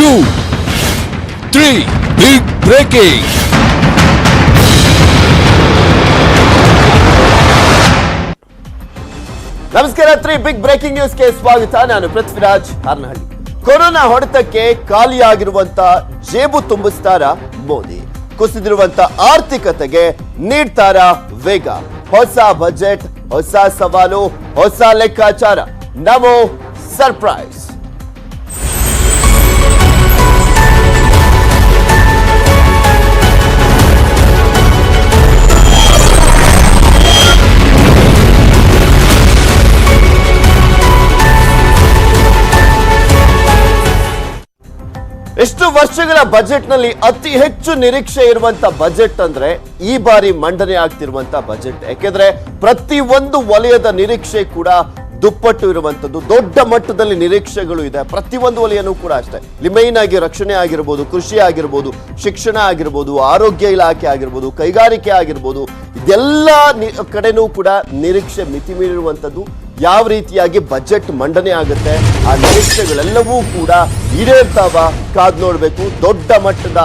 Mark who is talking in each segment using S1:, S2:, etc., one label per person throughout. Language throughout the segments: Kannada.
S1: ಟೂ ತ್ರೀ ಬಿಗ್ ಬ್ರೇಕಿಂಗ್
S2: ನಮಸ್ಕಾರ ತ್ರೀ ಬಿಗ್ ಬ್ರೇಕಿಂಗ್ ನ್ಯೂಸ್ಗೆ ಸ್ವಾಗತ. ನಾನು ಪೃಥ್ವಿರಾಜ್ ಹಾರ್ನಹಳ್ಳಿ ಕೊರೋನಾ ಹೊಡೆತಕ್ಕೆ ಖಾಲಿಯಾಗಿರುವಂತ ಜೇಬು ತುಂಬಿಸ್ತಾರ ಮೋದಿ. ಕುಸಿದಿರುವಂತ ಆರ್ಥಿಕತೆಗೆ ನೀಡ್ತಾರ ವೇಗ. ಹೊಸ ಬಜೆಟ್ ಹೊಸ ಸವಾಲು, ಹೊಸ ಲೆಕ್ಕಾಚಾರ. ನಮೋ ಸರ್ಪ್ರೈಸ್ ಎಷ್ಟು ವರ್ಷಗಳ ಬಜೆಟ್ನಲ್ಲಿ ಅತಿ ಹೆಚ್ಚು ನಿರೀಕ್ಷೆ ಇರುವಂತ ಬಜೆಟ್ ಅಂದ್ರೆ ಈ ಬಾರಿ ಮಂಡನೆ ಆಗ್ತಿರುವಂತ ಬಜೆಟ್. ಯಾಕೆಂದ್ರೆ ಪ್ರತಿ ಒಂದು ವಲಯದ ನಿರೀಕ್ಷೆ ಕೂಡ ದುಪ್ಪಟ್ಟು ಇರುವಂತದ್ದು, ದೊಡ್ಡ ಮಟ್ಟದಲ್ಲಿ ನಿರೀಕ್ಷೆಗಳು ಇದೆ. ಪ್ರತಿ ಒಂದು ವಲಯನೂ ಕೂಡ ಅಷ್ಟೇ. ಲಿಮೈನ್ ಮೇನ್ ಆಗಿ ರಕ್ಷಣೆ ಆಗಿರ್ಬೋದು, ಕೃಷಿ ಆಗಿರ್ಬೋದು, ಶಿಕ್ಷಣ ಆಗಿರ್ಬೋದು, ಆರೋಗ್ಯ ಇಲಾಖೆ ಆಗಿರ್ಬೋದು, ಕೈಗಾರಿಕೆ ಆಗಿರ್ಬೋದು, ಇದೆಲ್ಲ ಕಡೆನೂ ಕೂಡ ನಿರೀಕ್ಷೆ ಮಿತಿ ಮೀರಿರುವಂತದ್ದು ಯಾವ ರೀತಿಯಾಗಿ ಬಜೆಟ್ ಮಂಡನೆ ಆಗುತ್ತೆ, ಆ ನಿರೀಕ್ಷೆಗಳೆಲ್ಲವೂ ಕೂಡ ಈಡೇರ್ತಾವ. ಕಾದ್ ನೋಡಬೇಕು, ದೊಡ್ಡ ಮಟ್ಟದ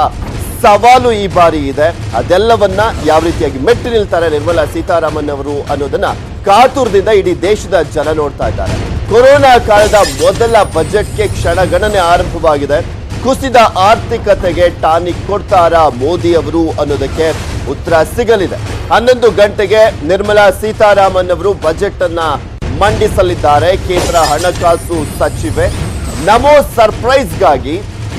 S2: ಸವಾಲು ಈ ಬಾರಿ ಇದೆ. ಅದೆಲ್ಲವನ್ನ ಯಾವ ರೀತಿಯಾಗಿ ಮೆಟ್ಟಿ ನಿಲ್ತಾರೆ ನಿರ್ಮಲಾ ಸೀತಾರಾಮನ್ ಅವರು ಅನ್ನೋದನ್ನ ಕಾತುರದಿಂದ ಇಡೀ ದೇಶದ ಜನ ನೋಡ್ತಾ ಇದ್ದಾರೆ. ಕೊರೋನಾ ಕಾಲದ ಮೊದಲ ಬಜೆಟ್ಗೆ ಕ್ಷಣಗಣನೆ ಆರಂಭವಾಗಿದೆ. ಕುಸಿದ ಆರ್ಥಿಕತೆಗೆ ಟಾನಿಕ್ ಕೊಡ್ತಾರಾ ಮೋದಿ ಅವರು ಅನ್ನೋದಕ್ಕೆ ಉತ್ತರ ಸಿಗಲಿದೆ. ಹನ್ನೊಂದು ಗಂಟೆಗೆ ನಿರ್ಮಲಾ ಸೀತಾರಾಮನ್ ಅವರು ಬಜೆಟ್ ಅನ್ನ ಮಂಡಿಸಲಿದ್ದಾರೆ ಕೇಂದ್ರ ಹಣಕಾಸು ಸಚಿವೆ. ನಮೋ ಸರ್ಪ್ರೈಸ್ಗಾಗಿ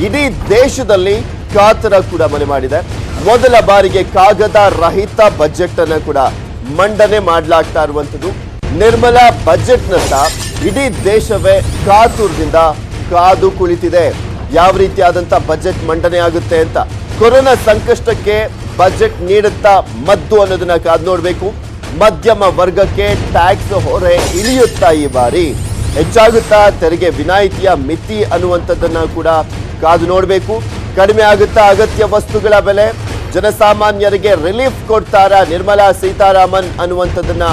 S2: ಇಡೀ ದೇಶದಲ್ಲಿ ಕಾತರ ಕೂಡ ಮನೆ ಮಾಡಿದೆ. ಮೊದಲ ಬಾರಿಗೆ ಕಾಗದ ರಹಿತ ಬಜೆಟ್ ಅನ್ನು ಕೂಡ ಮಂಡನೆ ಮಾಡಲಾಗ್ತಾ ಇರುವಂತದ್ದು ನಿರ್ಮಲಾ ಬಜೆಟ್ನತ್ತ ಇಡೀ ದೇಶವೇ ಕಾತುರದಿಂದ ಕಾದು ಕುಳಿತಿದೆ. ಯಾವ ರೀತಿಯಾದಂತ ಬಜೆಟ್ ಮಂಡನೆ ಆಗುತ್ತೆ ಅಂತ. ಕೊರೋನಾ ಸಂಕಷ್ಟಕ್ಕೆ ಬಜೆಟ್ ನೀಡುತ್ತಾ ಮದ್ದು ಅನ್ನೋದನ್ನ ಕಾದು ನೋಡ್ಬೇಕು. ಮಧ್ಯಮ ವರ್ಗಕ್ಕೆ ಟ್ಯಾಕ್ಸ್ ಹೊರೆ ಇಳಿಯುತ್ತಾ ಈ ಬಾರಿ. ಹೆಚ್ಚಾಗುತ್ತಾ ತೆರಿಗೆ ವಿನಾಯಿತಿಯ ಮಿತಿ ಅನ್ನುವಂಥದ್ದನ್ನ ಕೂಡ ಕಾದು ನೋಡಬೇಕು. ಕಡಿಮೆ ಆಗುತ್ತಾ ಅಗತ್ಯ ವಸ್ತುಗಳ ಬೆಲೆ. ಜನಸಾಮಾನ್ಯರಿಗೆ ರಿಲೀಫ್ ಕೊಡ್ತಾರ ನಿರ್ಮಲಾ ಸೀತಾರಾಮನ್ ಅನ್ನುವಂಥದ್ದನ್ನ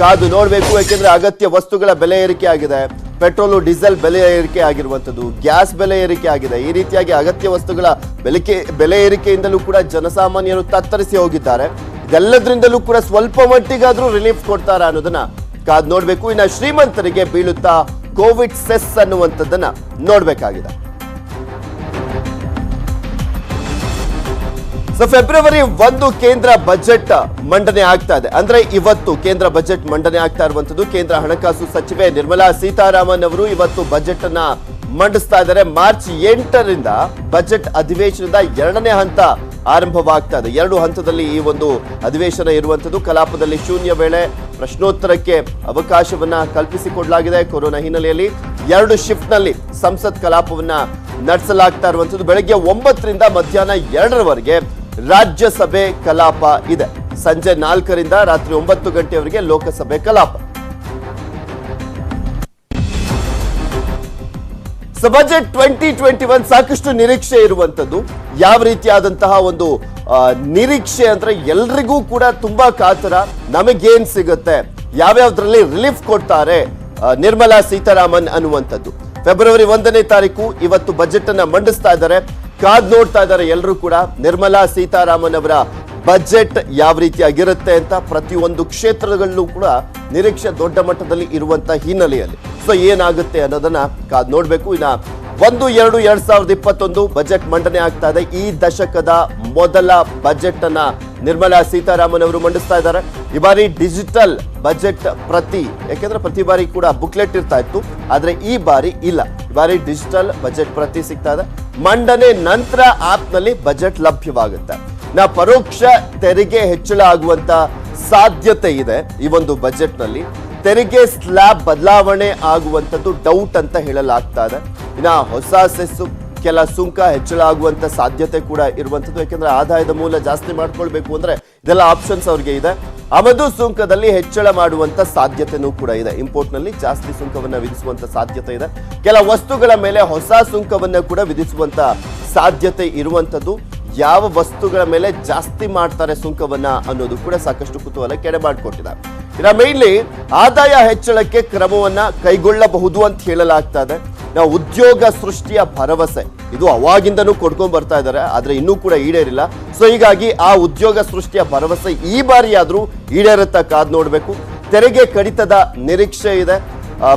S2: ಕಾದು ನೋಡಬೇಕು. ಯಾಕೆಂದ್ರೆ ಅಗತ್ಯ ವಸ್ತುಗಳ ಬೆಲೆ ಏರಿಕೆ ಆಗಿದೆ. ಪೆಟ್ರೋಲು, ಡೀಸೆಲ್ ಬೆಲೆ ಏರಿಕೆ ಆಗಿರುವಂಥದ್ದು, ಗ್ಯಾಸ್ ಬೆಲೆ ಏರಿಕೆ ಆಗಿದೆ. ಈ ರೀತಿಯಾಗಿ ಅಗತ್ಯ ವಸ್ತುಗಳ ಬೆಲೆಕೆ, ಬೆಲೆ ಏರಿಕೆಯಿಂದಲೂ ಕೂಡ ಜನಸಾಮಾನ್ಯರು ತತ್ತರಿಸಿ ಹೋಗಿದ್ದಾರೆ. ಇದೆಲ್ಲದ್ರಿಂದಲೂ ಕೂಡ ಸ್ವಲ್ಪ ಮಟ್ಟಿಗಾದ್ರೂ ರಿಲೀಫ್ ಕೊಡ್ತಾರ ಅನ್ನೋದನ್ನ ಕಾದ್ ನೋಡ್ಬೇಕು. ಇನ್ನ ಶ್ರೀಮಂತರಿಗೆ ಬೀಳುತ್ತಾ ಕೋವಿಡ್ ಸೆಸ್ ಅನ್ನುವಂಥದ್ದನ್ನ ನೋಡ್ಬೇಕಾಗಿದೆ. ಸೊ ಫೆಬ್ರವರಿ ಒಂದು ಕೇಂದ್ರ ಬಜೆಟ್ ಮಂಡನೆ ಆಗ್ತಾ ಇದೆ. ಅಂದ್ರೆ ಇವತ್ತು ಕೇಂದ್ರ ಬಜೆಟ್ ಮಂಡನೆ ಆಗ್ತಾ ಇರುವಂತದ್ದು ಕೇಂದ್ರ ಹಣಕಾಸು ಸಚಿವೆ ನಿರ್ಮಲಾ ಸೀತಾರಾಮನ್ ಅವರು ಇವತ್ತು ಬಜೆಟ್ ಅನ್ನ ಮಂಡಿಸ್ತಾ ಇದ್ದಾರೆ. ಮಾರ್ಚ್ ಎಂಟರಿಂದ ಬಜೆಟ್ ಅಧಿವೇಶನದ ಎರಡನೇ ಹಂತ ಆರಂಭವಾಗ್ತಾ ಇದೆ. ಎರಡು ಹಂತದಲ್ಲಿ ಈ ಒಂದು ಅಧಿವೇಶನ ಇರುವಂಥದ್ದು. ಕಲಾಪದಲ್ಲಿ ಶೂನ್ಯ ವೇಳೆ ಪ್ರಶ್ನೋತ್ತರಕ್ಕೆ ಅವಕಾಶವನ್ನ ಕಲ್ಪಿಸಿಕೊಡಲಾಗಿದೆ ಕೊರೋನಾ ಹಿನ್ನೆಲೆಯಲ್ಲಿ. ಎರಡು ಶಿಫ್ಟ್ನಲ್ಲಿ ಸಂಸತ್ ಕಲಾಪವನ್ನ ನಡೆಸಲಾಗ್ತಾ ಇರುವಂಥದ್ದು. ಬೆಳಗ್ಗೆ ಒಂಬತ್ತರಿಂದ ಮಧ್ಯಾಹ್ನ ಎರಡರವರೆಗೆ ರಾಜ್ಯಸಭೆ ಕಲಾಪ ಇದೆ. ಸಂಜೆ ನಾಲ್ಕರಿಂದ ರಾತ್ರಿ ಒಂಬತ್ತು ಗಂಟೆಯವರೆಗೆ ಲೋಕಸಭೆ ಕಲಾಪ. ಬಜೆಟ್ ಟ್ವೆಂಟಿ ಟ್ವೆಂಟಿ ಒನ್ ಸಾಕಷ್ಟು ನಿರೀಕ್ಷೆ ಇರುವಂತದ್ದು ಯಾವ ರೀತಿಯಾದಂತಹ ಒಂದು ನಿರೀಕ್ಷೆ ಅಂದ್ರೆ ಎಲ್ರಿಗೂ ಕೂಡ ತುಂಬಾ ಕಾತರ, ನಮಗೇನ್ ಸಿಗುತ್ತೆ, ಯಾವ್ಯಾವ್ದ್ರಲ್ಲಿ ರಿಲೀಫ್ ಕೊಡ್ತಾರೆ ನಿರ್ಮಲಾ ಸೀತಾರಾಮನ್ ಅನ್ನುವಂಥದ್ದು. ಫೆಬ್ರವರಿ ಒಂದನೇ ತಾರೀಕು ಇವತ್ತು ಬಜೆಟ್ ಅನ್ನ ಮಂಡಿಸ್ತಾ ಇದ್ದಾರೆ. ಕಾದ್ ನೋಡ್ತಾ ಇದ್ದಾರೆ ಎಲ್ಲರೂ ಕೂಡ, ನಿರ್ಮಲಾ ಸೀತಾರಾಮನ್ ಅವರ ಬಜೆಟ್ ಯಾವ ರೀತಿಯಾಗಿರುತ್ತೆ ಅಂತ ಪ್ರತಿಯೊಂದು ಕ್ಷೇತ್ರಗಳಲ್ಲೂ ಕೂಡ ನಿರೀಕ್ಷೆ ದೊಡ್ಡ ಮಟ್ಟದಲ್ಲಿ ಇರುವಂತ ಹಿನ್ನೆಲೆಯಲ್ಲಿ. ಸೊ ಏನಾಗುತ್ತೆ ಅನ್ನೋದನ್ನ ಕಾದ್ ನೋಡ್ಬೇಕು. ಇನ್ನ ಒಂದು ಎರಡು ಎರಡ್ ಸಾವಿರದ ಇಪ್ಪತ್ತೊಂದು ಬಜೆಟ್ ಮಂಡನೆ ಆಗ್ತಾ ಇದೆ. ಈ ದಶಕದ ಮೊದಲ ಬಜೆಟ್ ಅನ್ನ ನಿರ್ಮಲಾ ಸೀತಾರಾಮನ್ ಅವರು ಮಂಡಿಸ್ತಾ ಇದ್ದಾರೆ. ಈ ಬಾರಿ ಡಿಜಿಟಲ್ ಬಜೆಟ್ ಪ್ರತಿ, ಯಾಕೆಂದ್ರೆ ಪ್ರತಿ ಬಾರಿ ಕೂಡ ಬುಕ್ಲೆಟ್ ಇರ್ತಾ ಇತ್ತು, ಆದ್ರೆ ಈ ಬಾರಿ ಇಲ್ಲ. ಈ ಬಾರಿ ಡಿಜಿಟಲ್ ಬಜೆಟ್ ಪ್ರತಿ ಸಿಗ್ತಾ ಇದೆ. ಮಂಡನೆ ನಂತರ ಆಪ್ನಲ್ಲಿ ಬಜೆಟ್ ಲಭ್ಯವಾಗುತ್ತೆ. ನಾ ಪರೋಕ್ಷ ತೆರಿಗೆ ಹೆಚ್ಚಳ ಆಗುವಂತ ಸಾಧ್ಯತೆ ಇದೆ ಈ ಒಂದು ಬಜೆಟ್ನಲ್ಲಿ ತೆರಿಗೆ ಸ್ಲ್ಯಾಬ್ ಬದಲಾವಣೆ ಆಗುವಂಥದ್ದು ಡೌಟ್ ಅಂತ ಹೇಳಲಾಗ್ತಾ ಇದೆ ಇನ್ನು ಹೊಸ ಸೆಸ್ಸು, ಕೆಲ ಸುಂಕ ಹೆಚ್ಚಳ ಆಗುವಂಥ ಸಾಧ್ಯತೆ ಕೂಡ ಇರುವಂಥದ್ದು. ಯಾಕೆಂದ್ರೆ ಆದಾಯದ ಮೂಲ ಜಾಸ್ತಿ ಮಾಡ್ಕೊಳ್ಬೇಕು ಅಂದ್ರೆ ಇದೆಲ್ಲ ಆಪ್ಷನ್ಸ್ ಅವ್ರಿಗೆ ಇದೆ. ಅವಧು ಸುಂಕದಲ್ಲಿ ಹೆಚ್ಚಳ ಮಾಡುವಂಥ ಸಾಧ್ಯತೆನೂ ಕೂಡ ಇದೆ. ಇಂಪೋರ್ಟ್ನಲ್ಲಿ ಜಾಸ್ತಿ ಸುಂಕವನ್ನು ವಿಧಿಸುವಂಥ ಸಾಧ್ಯತೆ ಇದೆ. ಕೆಲ ವಸ್ತುಗಳ ಮೇಲೆ ಹೊಸ ಸುಂಕವನ್ನು ಕೂಡ ವಿಧಿಸುವಂಥ ಸಾಧ್ಯತೆ ಇರುವಂಥದ್ದು. ಯಾವ ವಸ್ತುಗಳ ಮೇಲೆ ಜಾಸ್ತಿ ಮಾಡ್ತಾರೆ ಸುಂಕವನ್ನ ಅನ್ನೋದು ಕೂಡ ಸಾಕಷ್ಟು ಕುತೂಹಲ ಕೆಡೆ ಮಾಡಿಕೊಟ್ಟಿದ್ದಾರೆ ಇನ್ನ ಮೇನ್ಲಿ ಆದಾಯ ಹೆಚ್ಚಳಕ್ಕೆ ಕ್ರಮವನ್ನ ಕೈಗೊಳ್ಳಬಹುದು ಅಂತ ಹೇಳಲಾಗ್ತಾ ಇದೆ ನಾವು ಉದ್ಯೋಗ ಸೃಷ್ಟಿಯ ಭರವಸೆ, ಇದು ಅವಾಗಿಂದನೂ ಕೊಡ್ಕೊಂಡ್ ಬರ್ತಾ ಇದ್ದಾರೆ, ಆದ್ರೆ ಇನ್ನೂ ಕೂಡ ಈಡೇರಿಲ್ಲ. ಸೊ ಹೀಗಾಗಿ ಆ ಉದ್ಯೋಗ ಸೃಷ್ಟಿಯ ಭರವಸೆ ಈ ಬಾರಿ ಆದ್ರೂ ಈಡೇರತ್ತ ಕಾದ್ ನೋಡಬೇಕು. ತೆರಿಗೆ ಕಡಿತದ ನಿರೀಕ್ಷೆ ಇದೆ.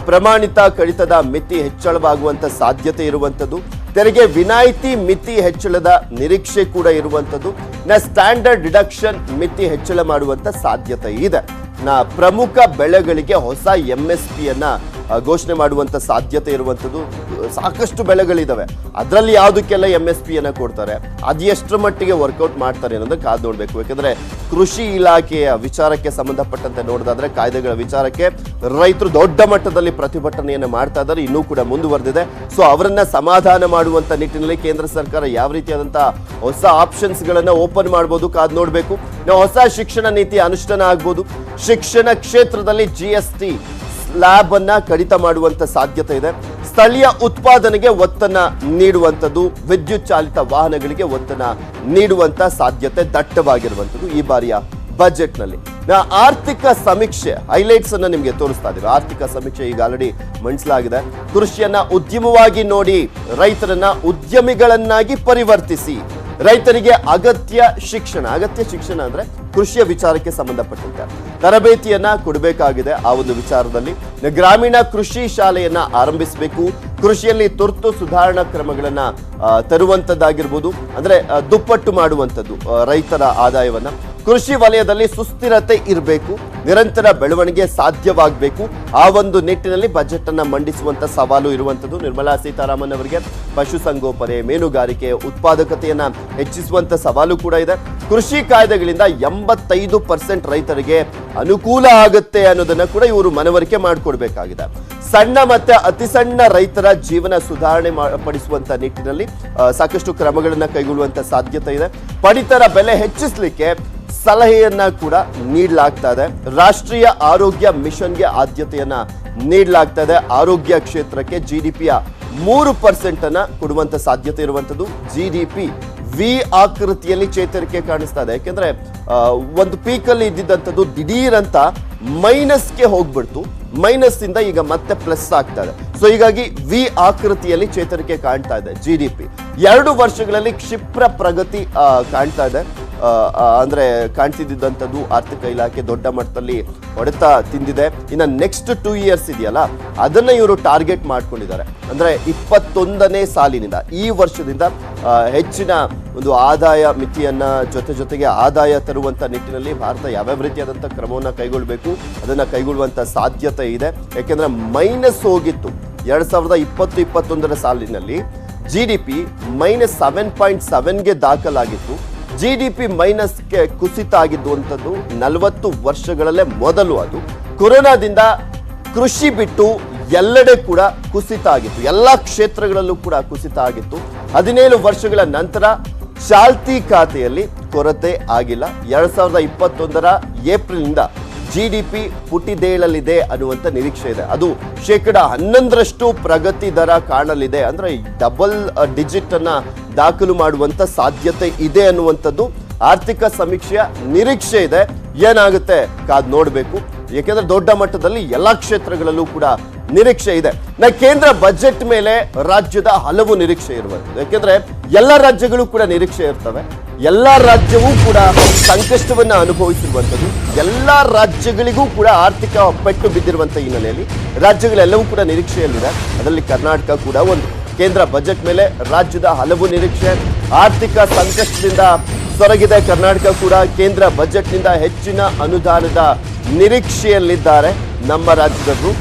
S2: ಪ್ರಮಾಣಿತ ಕಡಿತದ ಮಿತಿ ಹೆಚ್ಚಳವಾಗುವಂತ ಸಾಧ್ಯತೆ ಇರುವಂಥದ್ದು ತೆರಿಗೆ ವಿನಾಯಿತಿ ಮಿತಿ ಹೆಚ್ಚಳದ ನಿರೀಕ್ಷೆ ಕೂಡ ಇರುವಂಥದ್ದು ನ ಸ್ಟ್ಯಾಂಡರ್ಡ್ ಡಿಡಕ್ಷನ್ ಮಿತಿ ಹೆಚ್ಚಳ ಮಾಡುವಂತ ಸಾಧ್ಯತೆ ಇದೆ. ಪ್ರಮುಖ ಬೆಳೆಗಳಿಗೆ ಹೊಸ ಎಂ ಎಸ್ ಪಿಯನ್ನ ಘೋಷಣೆ ಮಾಡುವಂಥ ಸಾಧ್ಯತೆ ಇರುವಂಥದ್ದು ಸಾಕಷ್ಟು ಬೆಳೆಗಳಿದ್ದಾವೆ ಅದರಲ್ಲಿ ಯಾವುದಕ್ಕೆಲ್ಲ ಎಂ ಎಸ್ ಪಿಯನ್ನು ಕೊಡ್ತಾರೆ ಅದು ಎಷ್ಟರ ಮಟ್ಟಿಗೆ ವರ್ಕೌಟ್ ಮಾಡ್ತಾರೆ ಅನ್ನೋದು ಕಾದು ನೋಡಬೇಕು. ಯಾಕಂದರೆ ಕೃಷಿ ಇಲಾಖೆಯ ವಿಚಾರಕ್ಕೆ ಸಂಬಂಧಪಟ್ಟಂತೆ ನೋಡೋದಾದ್ರೆ ಕಾಯ್ದೆಗಳ ವಿಚಾರಕ್ಕೆ ರೈತರು ದೊಡ್ಡ ಮಟ್ಟದಲ್ಲಿ ಪ್ರತಿಭಟನೆಯನ್ನು ಮಾಡ್ತಾ ಇದ್ದಾರೆ, ಇನ್ನೂ ಕೂಡ ಮುಂದುವರೆದಿದೆ. ಸೊ ಅವರನ್ನು ಸಮಾಧಾನ ಮಾಡುವಂಥ ನಿಟ್ಟಿನಲ್ಲಿ ಕೇಂದ್ರ ಸರ್ಕಾರ ಯಾವ ರೀತಿಯಾದಂಥ ಹೊಸ ಆಪ್ಷನ್ಸ್ಗಳನ್ನು ಓಪನ್ ಮಾಡ್ಬೋದು ಕಾದ್ ನೋಡಬೇಕು. ನಾವು ಹೊಸ ಶಿಕ್ಷಣ ನೀತಿ ಅನುಷ್ಠಾನ ಆಗ್ಬೋದು. ಶಿಕ್ಷಣ ಕ್ಷೇತ್ರದಲ್ಲಿ ಜಿ ಸ್ಲ್ಯಾಬ್ ಅನ್ನ ಕಡಿತ ಮಾಡುವಂತ ಸಾಧ್ಯತೆ ಇದೆ. ಸ್ಥಳೀಯ ಉತ್ಪಾದನೆಗೆ ಒತ್ತನ್ನ ನೀಡುವಂಥದ್ದು, ವಿದ್ಯುತ್ ಚಾಲಿತ ವಾಹನಗಳಿಗೆ ಒತ್ತನ್ನ ನೀಡುವಂತ ಸಾಧ್ಯತೆ ದಟ್ಟವಾಗಿರುವಂಥದ್ದು ಈ ಬಾರಿಯ ಬಜೆಟ್ನಲ್ಲಿ ನಾ ಆರ್ಥಿಕ ಸಮೀಕ್ಷೆ, ಹೈಲೈಟ್ಸ್ ಅನ್ನ ನಿಮಗೆ ತೋರಿಸ್ತಾ ಇದ್ದೀವಿ ಆರ್ಥಿಕ ಸಮೀಕ್ಷೆ ಈಗ ಆಲ್ರೆಡಿ ಮಂಡಿಸಲಾಗಿದೆ. ಕೃಷಿಯನ್ನ ಉದ್ಯಮವಾಗಿ ನೋಡಿ, ರೈತರನ್ನ ಉದ್ಯಮಿಗಳನ್ನಾಗಿ ಪರಿವರ್ತಿಸಿ, ರೈತರಿಗೆ ಅಗತ್ಯ ಶಿಕ್ಷಣ ಅಗತ್ಯ ಶಿಕ್ಷಣ ಅಂದ್ರೆ ಕೃಷಿಯ ವಿಚಾರಕ್ಕೆ ಸಂಬಂಧಪಟ್ಟಂತೆ. ತರಬೇತಿಯನ್ನ ಕೊಡಬೇಕಾಗಿದೆ ಆ ಒಂದು ವಿಚಾರದಲ್ಲಿ. ಗ್ರಾಮೀಣ ಕೃಷಿ ಶಾಲೆಯನ್ನ ಆರಂಭಿಸಬೇಕು. ಕೃಷಿಯಲ್ಲಿ ತುರ್ತು ಸುಧಾರಣಾ ಕ್ರಮಗಳನ್ನ ತರುವಂತದ್ದಾಗಿರ್ಬೋದು. ಅಂದ್ರೆ ದುಪ್ಪಟ್ಟು ಮಾಡುವಂಥದ್ದು ರೈತರ ಆದಾಯವನ್ನ. ಕೃಷಿ ವಲಯದಲ್ಲಿ ಸುಸ್ಥಿರತೆ ಇರಬೇಕು, ನಿರಂತರ ಬೆಳವಣಿಗೆ ಸಾಧ್ಯವಾಗಬೇಕು. ಆ ಒಂದು ನಿಟ್ಟಿನಲ್ಲಿ ಬಜೆಟ್ ಅನ್ನ ಮಂಡಿಸುವಂತ ಸವಾಲು ಇರುವಂತದ್ದು ನಿರ್ಮಲಾ ಸೀತಾರಾಮನ್ ಅವರಿಗೆ. ಪಶುಸಂಗೋಪನೆ ಮೀನುಗಾರಿಕೆ, ಉತ್ಪಾದಕತೆಯನ್ನ ಹೆಚ್ಚಿಸುವಂತ ಸವಾಲು ಕೂಡ ಇದೆ. ಕೃಷಿ ಕಾಯ್ದೆಗಳಿಂದ ಎಂಬತ್ತೈದು ಪರ್ಸೆಂಟ್ ರೈತರಿಗೆ ಅನುಕೂಲ ಆಗುತ್ತೆ ಅನ್ನೋದನ್ನ ಕೂಡ ಇವರು ಮನವರಿಕೆ ಮಾಡಿಕೊಡ್ಬೇಕಾಗಿದೆ. ಸಣ್ಣ ಮತ್ತೆ ಅತಿ ಸಣ್ಣ ರೈತರ ಜೀವನ ಸುಧಾರಣೆ ಪಡಿಸುವಂತ ನಿಟ್ಟಿನಲ್ಲಿ ಸಾಕಷ್ಟು ಕ್ರಮಗಳನ್ನ ಕೈಗೊಳ್ಳುವಂತ ಸಾಧ್ಯತೆ ಇದೆ. ಪಡಿತರ ಬೆಲೆ ಹೆಚ್ಚಿಸಲಿಕ್ಕೆ ಸಲಹೆಯನ್ನ ಕೂಡ ನೀಡಲಾಗ್ತಾ ಇದೆ. ರಾಷ್ಟ್ರೀಯ ಆರೋಗ್ಯ ಮಿಷನ್ಗೆ ಆದ್ಯತೆಯನ್ನ ನೀಡಲಾಗ್ತಾ ಇದೆ. ಆರೋಗ್ಯ ಕ್ಷೇತ್ರಕ್ಕೆ ಜಿ ಡಿ ಪಿಯ ಮೂರು ಪರ್ಸೆಂಟ್ ಅನ್ನ ಕೊಡುವಂತ ಸಾಧ್ಯತೆ ಇರುವಂತದ್ದು ಜಿ ಡಿ ಪಿ ವಿ ಆಕೃತಿಯಲ್ಲಿ ಚೇತರಿಕೆ ಕಾಣಿಸ್ತಾ ಇದೆ. ಯಾಕೆಂದ್ರೆ ಒಂದು ಪೀಕಲ್ಲಿ ಇದ್ದಿದ್ದಂಥದ್ದು ದಿಢೀರಂತ ಮೈನಸ್ಗೆ ಹೋಗ್ಬಿಡ್ತು. ಮೈನಸ್ ಇಂದ ಈಗ ಮತ್ತೆ ಪ್ಲಸ್ ಆಗ್ತಾ ಇದೆ. ಸೊ ಹೀಗಾಗಿ ವಿ ಆಕೃತಿಯಲ್ಲಿ ಚೇತರಿಕೆ ಕಾಣ್ತಾ ಇದೆ ಜಿ ಡಿ ಪಿ ಎರಡು ವರ್ಷಗಳಲ್ಲಿ ಕ್ಷಿಪ್ರ ಪ್ರಗತಿ ಕಾಣ್ತಾ ಇದೆ. ಅಂದ್ರೆ ಕಾಣ್ತಿದ್ದಂಥದ್ದು ಆರ್ಥಿಕ ಇಲಾಖೆ ದೊಡ್ಡ ಮಟ್ಟದಲ್ಲಿ ಹೊಡೆತ ತಿಂದಿದೆ. ಇನ್ನು ನೆಕ್ಸ್ಟ್ ಟೂ ಇಯರ್ಸ್ ಇದೆಯಲ್ಲ, ಅದನ್ನ ಇವರು ಟಾರ್ಗೆಟ್ ಮಾಡ್ಕೊಂಡಿದ್ದಾರೆ. ಅಂದ್ರೆ ಇಪ್ಪತ್ತೊಂದನೇ ಸಾಲಿನಿಂದ, ಈ ವರ್ಷದಿಂದ ಹೆಚ್ಚಿನ ಒಂದು ಆದಾಯ ಮಿತಿಯನ್ನು ಜೊತೆ ಜೊತೆಗೆ ಆದಾಯ ತರುವಂತ ನಿಟ್ಟಿನಲ್ಲಿ ಭಾರತ ಯಾವ್ಯಾವ ರೀತಿಯಾದಂಥ ಕ್ರಮವನ್ನು ಕೈಗೊಳ್ಳಬೇಕು ಅದನ್ನ ಕೈಗೊಳ್ಳುವಂತ ಸಾಧ್ಯತೆ ಇದೆ. ಯಾಕೆಂದ್ರೆ ಮೈನಸ್ ಹೋಗಿತ್ತು ಎರಡ್ ಸಾವಿರದ ಇಪ್ಪತ್ತು, ಇಪ್ಪತ್ತೊಂದರ ಸಾಲಿನಲ್ಲಿ G D P minus seven point ಸೆವೆನ್ಗೆ ದಾಖಲಾಗಿತ್ತು. ಜಿ ಡಿ ಪಿ ಮೈನಸ್ಗೆ ಕುಸಿತ ಆಗಿದ್ದುವಂಥದ್ದು ನಲವತ್ತು ವರ್ಷಗಳಲ್ಲೇ ಮೊದಲು ಅದು. ಕೊರೋನಾದಿಂದ ಕೃಷಿ ಬಿಟ್ಟು ಎಲ್ಲೆಡೆ ಕೂಡ ಕುಸಿತ ಆಗಿತ್ತು ಎಲ್ಲ ಕ್ಷೇತ್ರಗಳಲ್ಲೂ ಕೂಡ ಕುಸಿತ ಆಗಿತ್ತು ಹದಿನೇಳು ವರ್ಷಗಳ ನಂತರ ಚಾಲ್ತಿ ಖಾತೆಯಲ್ಲಿ ಕೊರತೆ ಆಗಿಲ್ಲ. ಎರಡ್ ಸಾವಿರದ ಇಪ್ಪತ್ತೊಂದರ ಏಪ್ರಿಲ್ನಿಂದ ಜಿ ಡಿ ಪಿ ಪುಟಿದೇಳಲಿದೆ ಅನ್ನುವಂಥ ನಿರೀಕ್ಷೆ ಇದೆ. ಅದು ಶೇಕಡ ಹನ್ನೊಂದರಷ್ಟು ಪ್ರಗತಿ ದರ ಕಾಣಲಿದೆ ಅಂದರೆ ಡಬಲ್ ಡಿಜಿಟನ್ನು ದಾಖಲು ಮಾಡುವಂಥ ಸಾಧ್ಯತೆ ಇದೆ ಅನ್ನುವಂಥದ್ದು ಆರ್ಥಿಕ ಸಮೀಕ್ಷೆಯ ನಿರೀಕ್ಷೆ ಇದೆ. ಏನಾಗುತ್ತೆ? ಕಾದ್ ನೋಡಬೇಕು. ಏಕೆಂದರೆ ದೊಡ್ಡ ಮಟ್ಟದಲ್ಲಿ ಎಲ್ಲ ಕ್ಷೇತ್ರಗಳಲ್ಲೂ ಕೂಡ ನಿರೀಕ್ಷೆ ಇದೆ. ನಾ ಕೇಂದ್ರ ಬಜೆಟ್ ಮೇಲೆ ರಾಜ್ಯದ ಹಲವು ನಿರೀಕ್ಷೆ ಇರುವಂಥದ್ದು. ಯಾಕೆಂದ್ರೆ ಎಲ್ಲ ರಾಜ್ಯಗಳು ಕೂಡ ನಿರೀಕ್ಷೆ ಇರ್ತವೆ. ಎಲ್ಲ ರಾಜ್ಯವೂ ಕೂಡ ಸಂಕಷ್ಟವನ್ನ ಅನುಭವಿಸಿರುವಂಥದ್ದು. ಎಲ್ಲ ರಾಜ್ಯಗಳಿಗೂ ಕೂಡ ಆರ್ಥಿಕ ಪೆಟ್ಟು ಬಿದ್ದಿರುವಂಥ ಹಿನ್ನೆಲೆಯಲ್ಲಿ ರಾಜ್ಯಗಳೆಲ್ಲವೂ ಕೂಡ ನಿರೀಕ್ಷೆಯಲ್ಲಿದೆ. ಅದರಲ್ಲಿ ಕರ್ನಾಟಕ ಕೂಡ ಒಂದು. ಕೇಂದ್ರ ಬಜೆಟ್ ಮೇಲೆ ರಾಜ್ಯದ ಹಲವು ನಿರೀಕ್ಷೆ. ಆರ್ಥಿಕ ಸಂಕಷ್ಟದಿಂದ ಸೊರಗಿದೆ. ಕರ್ನಾಟಕ ಕೂಡ ಕೇಂದ್ರ ಬಜೆಟ್ನಿಂದ ಹೆಚ್ಚಿನ ಅನುದಾನದ ನಿರೀಕ್ಷೆಯಲ್ಲಿದ್ದಾರೆ ನಮ್ಮ ರಾಜ್ಯದವರು.